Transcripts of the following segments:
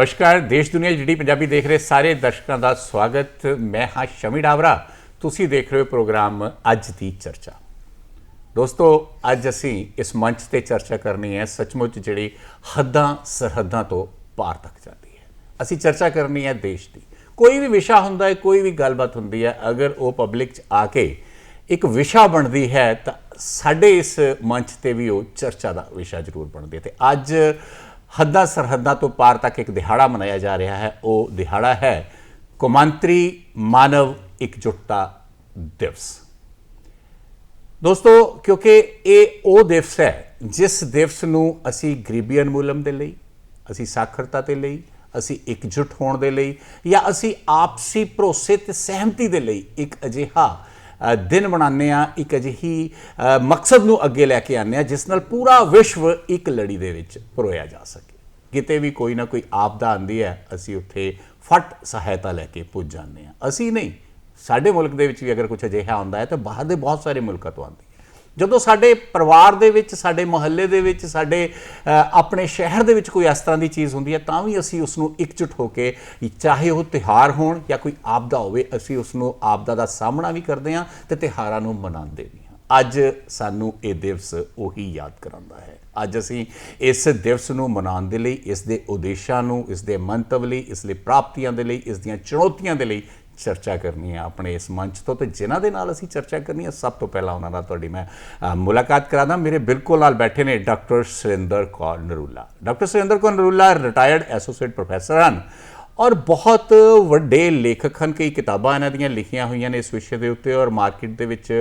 ਨਮਸਕਾਰ, ਦੇਸ਼ ਦੁਨੀਆ ਜਿਹੜੀ ਪੰਜਾਬੀ ਦੇਖ ਰਹੇ ਸਾਰੇ ਦਰਸ਼ਕਾਂ ਦਾ ਸਵਾਗਤ। ਮੈਂ ਹਾਂ ਸ਼ਮੀ ਡਾਵਰਾ। ਤੁਸੀਂ ਦੇਖ ਰਹੇ ਹੋ ਪ੍ਰੋਗਰਾਮ ਅੱਜ ਦੀ ਚਰਚਾ। ਦੋਸਤੋ, ਅੱਜ ਅਸੀਂ ਇਸ ਮੰਚ ਤੇ ਚਰਚਾ ਕਰਨੀ ਹੈ। ਸੱਚਮੁੱਚ ਜਿਹੜੀ ਹੱਦਾਂ ਸਰਹੱਦਾਂ ਤੋਂ ਪਾਰ ਤੱਕ ਜਾਂਦੀ ਹੈ। ਅਸੀਂ ਚਰਚਾ ਕਰਨੀ ਹੈ ਦੇਸ਼ ਦੀ। ਕੋਈ ਵੀ ਵਿਸ਼ਾ ਹੁੰਦਾ ਹੈ, ਕੋਈ ਵੀ ਗੱਲਬਾਤ ਹੁੰਦੀ ਹੈ, ਅਗਰ ਉਹ ਪਬਲਿਕ 'ਚ ਆ ਕੇ ਇੱਕ ਵਿਸ਼ਾ ਬਣਦੀ ਹੈ ਤਾਂ ਸਾਡੇ ਇਸ ਮੰਚ ਤੇ ਵੀ ਉਹ ਚਰਚਾ ਦਾ ਵਿਸ਼ਾ ਜ਼ਰੂਰ ਬਣਦੀ ਹੈ ਤੇ ਅੱਜ ਹੱਦਾਂ ਸਰਹੱਦਾਂ ਤੋਂ ਪਾਰ ਤੱਕ ਇੱਕ ਦਿਹਾੜਾ ਮਨਾਇਆ ਜਾ ਰਿਹਾ ਹੈ। ਉਹ ਦਿਹਾੜਾ ਹੈ ਕੌਮਾਂਤਰੀ ਮਾਨਵ ਇਕਜੁੱਟਤਾ ਦਿਵਸ। ਦੋਸਤੋ, ਕਿਉਂਕਿ ਇਹ ਉਹ ਦਿਵਸ ਹੈ ਜਿਸ ਦਿਵਸ ਨੂੰ ਅਸੀਂ ਗਰੀਬੀ ਉਨਮੂਲਨ ਦੇ ਲਈ, ਅਸੀਂ ਸਾਖਰਤਾ ਦੇ ਲਈ, ਅਸੀਂ ਇਕਜੁੱਟ ਹੋਣ ਦੇ ਲਈ ਜਾਂ ਅਸੀਂ ਆਪਸੀ ਭਰੋਸੇ ਤੇ ਸਹਿਮਤੀ ਦੇ ਲਈ ਇੱਕ ਅਜਿਹਾ ਦਿਨ ਬਣਾਉਂਦੇ ਆ ਇੱਕ ਅਜਿਹੀ ਮਕਸਦ ਨੂੰ ਅੱਗੇ ਲੈ ਕੇ ਆਉਂਦੇ ਆ ਜਿਸ ਨਾਲ ਪੂਰਾ ਵਿਸ਼ਵ ਇੱਕ ਲੜੀ ਦੇ ਵਿੱਚ ਪਰੋਇਆ ਜਾ ਸਕੇ। ਕਿਤੇ ਵੀ ਕੋਈ ਨਾ ਕੋਈ ਆਪਦਾ ਆਂਦੀ ਹੈ, ਅਸੀਂ ਉੱਥੇ ਫਟ ਸਹਾਇਤਾ ਲੈ ਕੇ ਪੁੱਜ ਜਾਂਦੇ ਆ ਅਸੀਂ ਨਹੀਂ, ਸਾਡੇ ਮੁਲਕ ਦੇ ਵਿੱਚ ਵੀ ਅਗਰ ਕੁਝ ਅਜਿਹਾ ਆਉਂਦਾ ਹੈ, ਤਾਂ ਬਾਹਰ ਦੇ ਬਹੁਤ ਸਾਰੇ ਮੁਲਕਾਂ ਤੋਂ ਆਉਂਦੀ ਜਦੋਂ ਸਾਡੇ ਪਰਿਵਾਰ ਦੇ ਵਿੱਚ, ਸਾਡੇ ਮੁਹੱਲੇ ਦੇ ਵਿੱਚ, ਸਾਡੇ ਆਪਣੇ ਸ਼ਹਿਰ ਦੇ ਵਿੱਚ ਕੋਈ ਇਸ ਤਰ੍ਹਾਂ ਦੀ ਚੀਜ਼ ਹੁੰਦੀ ਹੈ, ਤਾਂ ਵੀ ਅਸੀਂ ਉਸ ਨੂੰ ਇਕਜੁੱਟ ਹੋ ਕੇ ਚਾਹੇ ਉਹ ਤਿਹਾਰ ਹੋਣ ਜਾਂ ਕੋਈ ਆਪਦਾ ਹੋਵੇ, ਅਸੀਂ ਉਸ ਨੂੰ ਆਪਦਾ ਦਾ ਸਾਹਮਣਾ ਵੀ ਕਰਦੇ ਹਾਂ ਤੇ ਤਿਹਾਰਾਂ ਨੂੰ ਮਨਾਉਂਦੇ ਵੀ ਹਾਂ। ਅੱਜ ਸਾਨੂੰ ਇਹ ਦਿਵਸ ਉਹੀ ਯਾਦ ਕਰਾਉਂਦਾ ਹੈ। ਅੱਜ ਅਸੀਂ ਇਸ ਦਿਵਸ ਨੂੰ ਮਨਾਉਣ ਦੇ ਲਈ, ਇਸ ਦੇ ਉਦੇਸ਼ਾਂ ਨੂੰ, ਇਸ ਦੇ ਮੰਤਵ ਲਈ, ਇਸ ਲਈ ਪ੍ਰਾਪਤੀਆਂ ਦੇ ਲਈ, ਇਸ ਦੀਆਂ ਚੁਣੌਤੀਆਂ ਦੇ ਲਈ ਚਰਚਾ ਕਰਨੀ ਹੈ ਆਪਣੇ ਇਸ ਮੰਚ ਤੋਂ ਤੇ ਜਿਨ੍ਹਾਂ ਦੇ ਨਾਲ ਅਸੀਂ ਚਰਚਾ ਕਰਨੀ ਹੈ ਸਭ ਤੋਂ ਪਹਿਲਾਂ ਉਹਨਾਂ ਨਾਲ ਤੁਹਾਡੀ ਮੈਂ ਅ, ਮੁਲਾਕਾਤ ਕਰਾਦਾ। ਮੇਰੇ ਬਿਲਕੁਲ ਨਾਲ ਬੈਠੇ ਨੇ doctor Surinder Kaur Narula. Doctor Surinder Kaur Narula retired associate professor ਹਨ ਔਰ ਬਹੁਤ ਵੱਡੇ ਲੇਖਕ ਹਨ। ਕਈ ਕਿਤਾਬਾਂ ਇਹਨਾਂ ਦੀਆਂ ਲਿਖੀਆਂ ਹੋਈਆਂ ਨੇ ਇਸ ਵਿਸ਼ੇ ਦੇ ਉੱਤੇ ਔਰ ਮਾਰਕੀਟ ਦੇ ਵਿੱਚ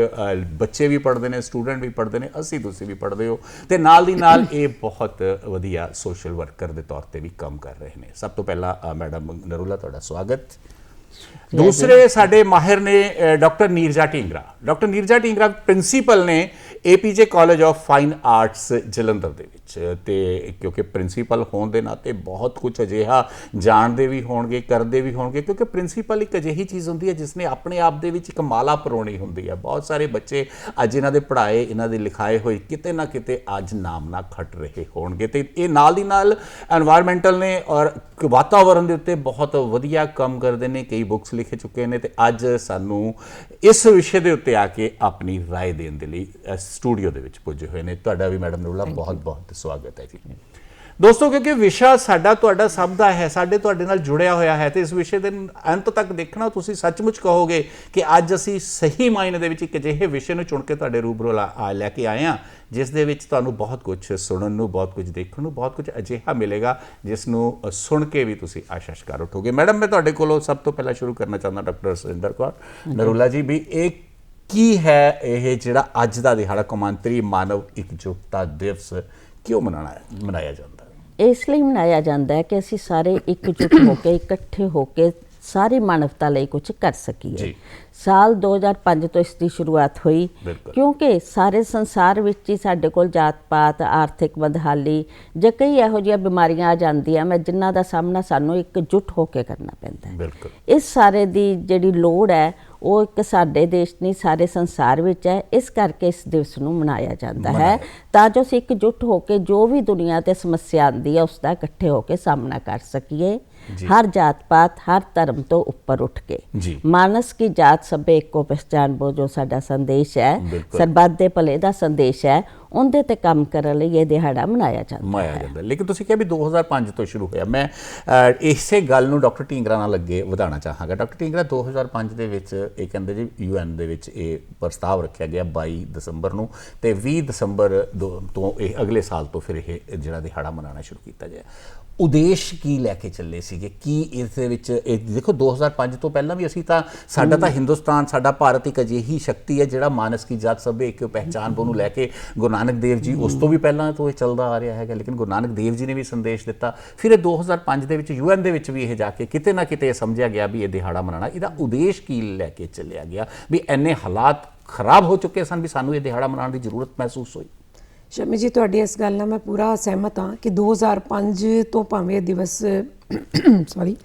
ਬੱਚੇ ਵੀ ਪੜ੍ਹਦੇ ਨੇ ਸਟੂਡੈਂਟ ਵੀ ਪੜ੍ਹਦੇ ਨੇ ਅਸੀਂ ਤੁਸੀਂ ਵੀ ਪੜ੍ਹਦੇ ਹੋ ਤੇ ਨਾਲ ਦੀ ਨਾਲ ਇਹ ਬਹੁਤ ਵਧੀਆ ਸੋਸ਼ਲ ਵਰਕਰ ਦੇ ਤੌਰ ਤੇ ਵੀ ਕੰਮ ਕਰ ਰਹੇ ਨੇ। ਸਭ ਤੋਂ ਪਹਿਲਾਂ ਮੈਡਮ ਨਰੂਲਾ ਤੁਹਾਡਾ ਸਵਾਗਤ। ਦੂਸਰੇ ਸਾਡੇ ਮਾਹਿਰ ਨੇ doctor Neerja Dhingra. Doctor Neerja Dhingra, principal ਨੇ APJ college of fine arts Jalandhar ਦੇ ਵਿੱਚ। ਤੇ ਕਿਉਂਕਿ ਪ੍ਰਿੰਸੀਪਲ ਹੋਣ ਦੇ ਨਾਤੇ ਬਹੁਤ ਕੁਝ ਅਜਿਹਾ ਜਾਣਦੇ ਵੀ ਹੋਣਗੇ ਕਰਦੇ ਵੀ ਹੋਣਗੇ ਕਿਉਂਕਿ ਪ੍ਰਿੰਸੀਪਲ ਇੱਕ ਅਜਿਹੀ ਚੀਜ਼ ਹੁੰਦੀ ਹੈ ਜਿਸ ਨੇ ਆਪਣੇ ਆਪ ਦੇ ਵਿੱਚ ਇੱਕ ਮਾਲਾ ਪਰੋਣੀ ਹੁੰਦੀ ਹੈ। ਬਹੁਤ ਸਾਰੇ ਬੱਚੇ ਅੱਜ ਇਹਨਾਂ ਦੇ ਪੜ੍ਹਾਏ ਇਹਨਾਂ ਦੇ ਲਿਖਾਏ ਹੋਏ ਕਿਤੇ ਨਾ ਕਿਤੇ ਅੱਜ ਨਾਮ ਨਾ ਖੱਟ ਰਹੇ ਹੋਣਗੇ। ਤੇ ਇਹ ਨਾਲ ਦੀ ਨਾਲ এনवायरमेंटਲ ਨੇ ਔਰ ਵਾਤਾਵਰਣ ਦੇ ਉੱਤੇ ਬਹੁਤ ਵਧੀਆ ਕੰਮ ਕਰਦੇ ਨੇ ਕਈ ਬੁੱਕਸ ਲਿਖੇ ਚੁੱਕੇ ਨੇ ਤੇ ਅੱਜ ਸਾਨੂੰ ਇਸ ਵਿਸ਼ੇ ਦੇ ਉੱਤੇ ਆ ਕੇ ਆਪਣੀ رائے ਦੇਣ ਦੇ ਲਈ ਸਟੂਡੀਓ ਦੇ ਵਿੱਚ ਪੁੱਜੇ ਹੋਏ ਨੇ। ਤੁਹਾਡਾ ਵੀ ਮੈਡਮ ਨੂਰਲਾ ਬਹੁਤ ਬਹੁਤ ਸਵਾਗਤ ਹੈ ਜੀ। ਦੋਸਤੋ, ਕਿਉਂਕਿ ਵਿਸ਼ਾ ਸਾਡਾ ਤੁਹਾਡਾ ਸਭ ਦਾ ਹੈ, ਸਾਡੇ ਤੁਹਾਡੇ ਨਾਲ ਜੁੜਿਆ ਹੋਇਆ ਹੈ, ਤੇ ਇਸ ਵਿਸ਼ੇ ਦੇ ਅੰਤ ਤੱਕ ਦੇਖਣਾ ਤੁਸੀਂ ਸੱਚਮੁੱਚ ਕਹੋਗੇ ਕਿ ਅੱਜ ਅਸੀਂ ਸਹੀ ਮਾਇਨੇ ਦੇ ਵਿੱਚ ਇੱਕ ਅਜਿਹੇ ਵਿਸ਼ੇ ਨੂੰ ਚੁਣ ਕੇ ਤੁਹਾਡੇ ਰੂਬਰੂ ਲੈ ਕੇ ਆਏ ਹਾਂ, ਜਿਸ ਦੇ ਵਿੱਚ ਤੁਹਾਨੂੰ ਬਹੁਤ ਕੁਝ ਸੁਣਨ ਨੂੰ, ਬਹੁਤ ਕੁਝ ਦੇਖਣ ਨੂੰ, ਬਹੁਤ ਕੁਝ ਅਜਿਹਾ ਮਿਲੇਗਾ, ਜਿਸ ਨੂੰ ਸੁਣ ਕੇ ਵੀ ਤੁਸੀਂ ਆਸ਼ਾਸ਼ਕਾਰ ਉਠੋਗੇ। ਮੈਡਮ, ਮੈਂ ਤੁਹਾਡੇ ਕੋਲੋਂ ਸਭ ਤੋਂ ਪਹਿਲਾਂ ਸ਼ੁਰੂ ਕਰਨਾ ਚਾਹੁੰਦਾ ਡਾਕਟਰ ਸੁਰਿੰਦਰ ਕੌਰ ਨਰੂਲਾ ਜੀ ਵੀ ਇਹ ਕੀ ਹੈ, ਇਹ ਜਿਹੜਾ ਅੱਜ ਦਾ ਦਿਹਾੜਾ, ਕੌਮਾਂਤਰੀ ਮਾਨਵ ਇਕਜੁੱਟਤਾ ਦਿਵਸ ਕਿਉਂ ਮਨਾਣਾ, ਮਨਾਇਆ ਜਾਂਦਾ? ਇਸ ਲਈ ਮਨਾਇਆ ਜਾਂਦਾ ਹੈ ਕਿ ਅਸੀਂ ਸਾਰੇ ਇਕਜੁੱਟ ਹੋ ਕੇ, ਇਕੱਠੇ ਹੋ ਕੇ ਸਾਰੀ ਮਾਨਵਤਾ ਲਈ ਕੁਝ ਕਰ ਸਕੀਏ। ਸਾਲ 2005 ਤੋਂ ਇਸ ਦੀ ਸ਼ੁਰੂਆਤ ਹੋਈ। ਕਿਉਂਕਿ ਸਾਰੇ ਸੰਸਾਰ ਵਿੱਚ ਹੀ ਸਾਡੇ ਕੋਲ ਜਾਤ-ਪਾਤ ਆਰਥਿਕ ਬਦਹਾਲੀ ਜਾਂ ਕਈ ਇਹੋ ਜਿਹੀਆਂ ਬਿਮਾਰੀਆਂ ਆ ਜਾਂਦੀਆਂ ਮੈਂ ਜਿਨ੍ਹਾਂ ਦਾ ਸਾਹਮਣਾ ਸਾਨੂੰ ਇਕਜੁੱਟ ਹੋ ਕੇ ਕਰਨਾ ਪੈਂਦਾ ਹੈ। ਇਸ ਸਾਰੇ ਦੀ ਜਿਹੜੀ ਲੋੜ ਹੈ ਉਹ ਇੱਕ ਸਾਡੇ ਦੇਸ਼ ਨਹੀਂ ਸਾਰੇ ਸੰਸਾਰ ਵਿੱਚ ਹੈ। ਇਸ ਕਰਕੇ ਇਸ ਦਿਵਸ ਨੂੰ ਮਨਾਇਆ ਜਾਂਦਾ ਹੈ। ਤਾਂ ਜੋ ਅਸੀਂ ਇਕਜੁੱਟ ਹੋ ਕੇ ਜੋ ਵੀ ਦੁਨੀਆ ਤੇ ਸਮੱਸਿਆ ਆਉਂਦੀ ਹੈ ਉਸ ਦਾ ਇਕੱਠੇ ਹੋ ਕੇ ਸਾਹਮਣਾ ਕਰ ਸਕੀਏ। ਹਰ ਜਾਤ ਪਾਤ ਹਰ ਧਰਮ ਤੋਂ ਉੱਪਰ ਉੱਠ ਕੇ। ਮਾਨਸ ਕੀ ਜਾਤ ਸਭੇ ਇੱਕੋ ਪਹਿਚਾਨ ਬੋ ਜੋ ਸਾਡਾ ਸੰਦੇਸ਼ ਹੈ। ਸਰਬੱਤ ਦੇ ਭਲੇ ਦਾ ਸੰਦੇਸ਼ ਹੈ ਉਹਦੇ ਤੇ ਕੰਮ ਕਰਨ ਲਈ ਇਹ ਦਿਹਾੜਾ ਮਨਾਇਆ ਜਾਂਦਾ ਮਾਇਆ ਜਾਂਦਾ। ਲੇਕਿਨ ਤੁਸੀਂ ਕਿਹਾ ਵੀ 2005 ਤੋਂ ਸ਼ੁਰੂ ਹੋਇਆ। ਮੈਂ ਅਹ, ਇਸੇ ਗੱਲ ਨੂੰ ਡਾਕਟਰ ਢੀਂਗਰਾ ਨਾਲ ਅੱਗੇ ਵਧਾਉਣਾ ਚਾਹਾਂਗਾ। ਡਾਕਟਰ ਢੀਂਗਰਾ 2005 ਦੇ ਵਿੱਚ ਇਹ ਕਹਿੰਦੇ ਜੀ ਯੂਐਨ ਦੇ ਵਿੱਚ ਇਹ ਪ੍ਰਸਤਾਵ ਰੱਖਿਆ ਗਿਆ 22 ਦਸੰਬਰ ਨੂੰ ਤੇ 20 ਦਸੰਬਰ ਦੋ- ਤੋਂ ਇਹ ਅਗਲੇ ਸਾਲ ਤੋਂ ਫਿਰ ਇਹ ਜਿਹੜਾ ਦਿਹਾੜਾ ਮਨਾਉਣਾ ਸ਼ੁਰੂ ਕੀਤਾ ਗਿਆ। ਉਦੇਸ਼ ਕੀ ਲੈ ਕੇ ਚੱਲੇ ਸੀਗੇ? ਕੀ ਇਸ ਦੇ ਵਿੱਚ ਇਹ ਦੇਖੋ 2005 ਤੋਂ ਪਹਿਲਾਂ ਵੀ ਅਸੀਂ ਤਾਂ ਸਾਡਾ ਤਾਂ ਹਿੰਦੁਸਤਾਨ ਸਾਡਾ ਭਾਰਤ ਇੱਕ ਅਜਿਹੀ ਸ਼ਕਤੀ ਹੈ ਜਿਹੜਾ ਮਾਨਸ ਕੀ ਜਾਤ ਸਭੇ ਇੱਕ ਪਹਿਚਾਨ ਨੂੰ ਲੈ ਕੇ ਗੁਰੂ ਨਾਨਕ ਨਾਨਕ ਦੇਵ ਜੀ, ਉਸ ਤੋਂ ਵੀ ਪਹਿਲਾਂ ਤੋਂ ਇਹ ਚੱਲਦਾ ਆ ਰਿਹਾ ਹੈਗਾ, ਲੇਕਿਨ ਗੁਰੂ ਨਾਨਕ ਦੇਵ ਜੀ ਨੇ ਵੀ ਸੰਦੇਸ਼ ਦਿੱਤਾ। ਫਿਰ ਇਹ 2005 ਦੇ ਵਿੱਚ ਯੂਐਨ ਦੇ ਵਿੱਚ ਵੀ ਇਹ ਜਾ ਕੇ ਕਿਤੇ ਨਾ ਕਿਤੇ ਇਹ ਸਮਝਿਆ ਗਿਆ ਵੀ ਇਹ ਦਿਹਾੜਾ ਮਨਾਉਣਾ, ਇਹਦਾ ਉਦੇਸ਼ ਕੀ ਲੈ ਕੇ ਚੱਲਿਆ ਗਿਆ, ਵੀ ਐਨੇ ਹਾਲਾਤ ਖਰਾਬ ਹੋ ਚੁੱਕੇ ਸਨ ਵੀ ਸਾਨੂੰ ਇਹ ਦਿਹਾੜਾ ਮਨਾਉਣ ਦੀ ਜ਼ਰੂਰਤ ਮਹਿਸੂਸ ਹੋਈ। ਸ਼ਮੀ ਜੀ, ਤੁਹਾਡੀ ਇਸ ਗੱਲ ਨਾਲ ਮੈਂ ਪੂਰਾ ਸਹਿਮਤ ਹਾਂ ਕਿ 2005 ਤੋਂ ਭਾਵੇਂ ਇਹ ਦਿਵਸ ਸੌਰੀ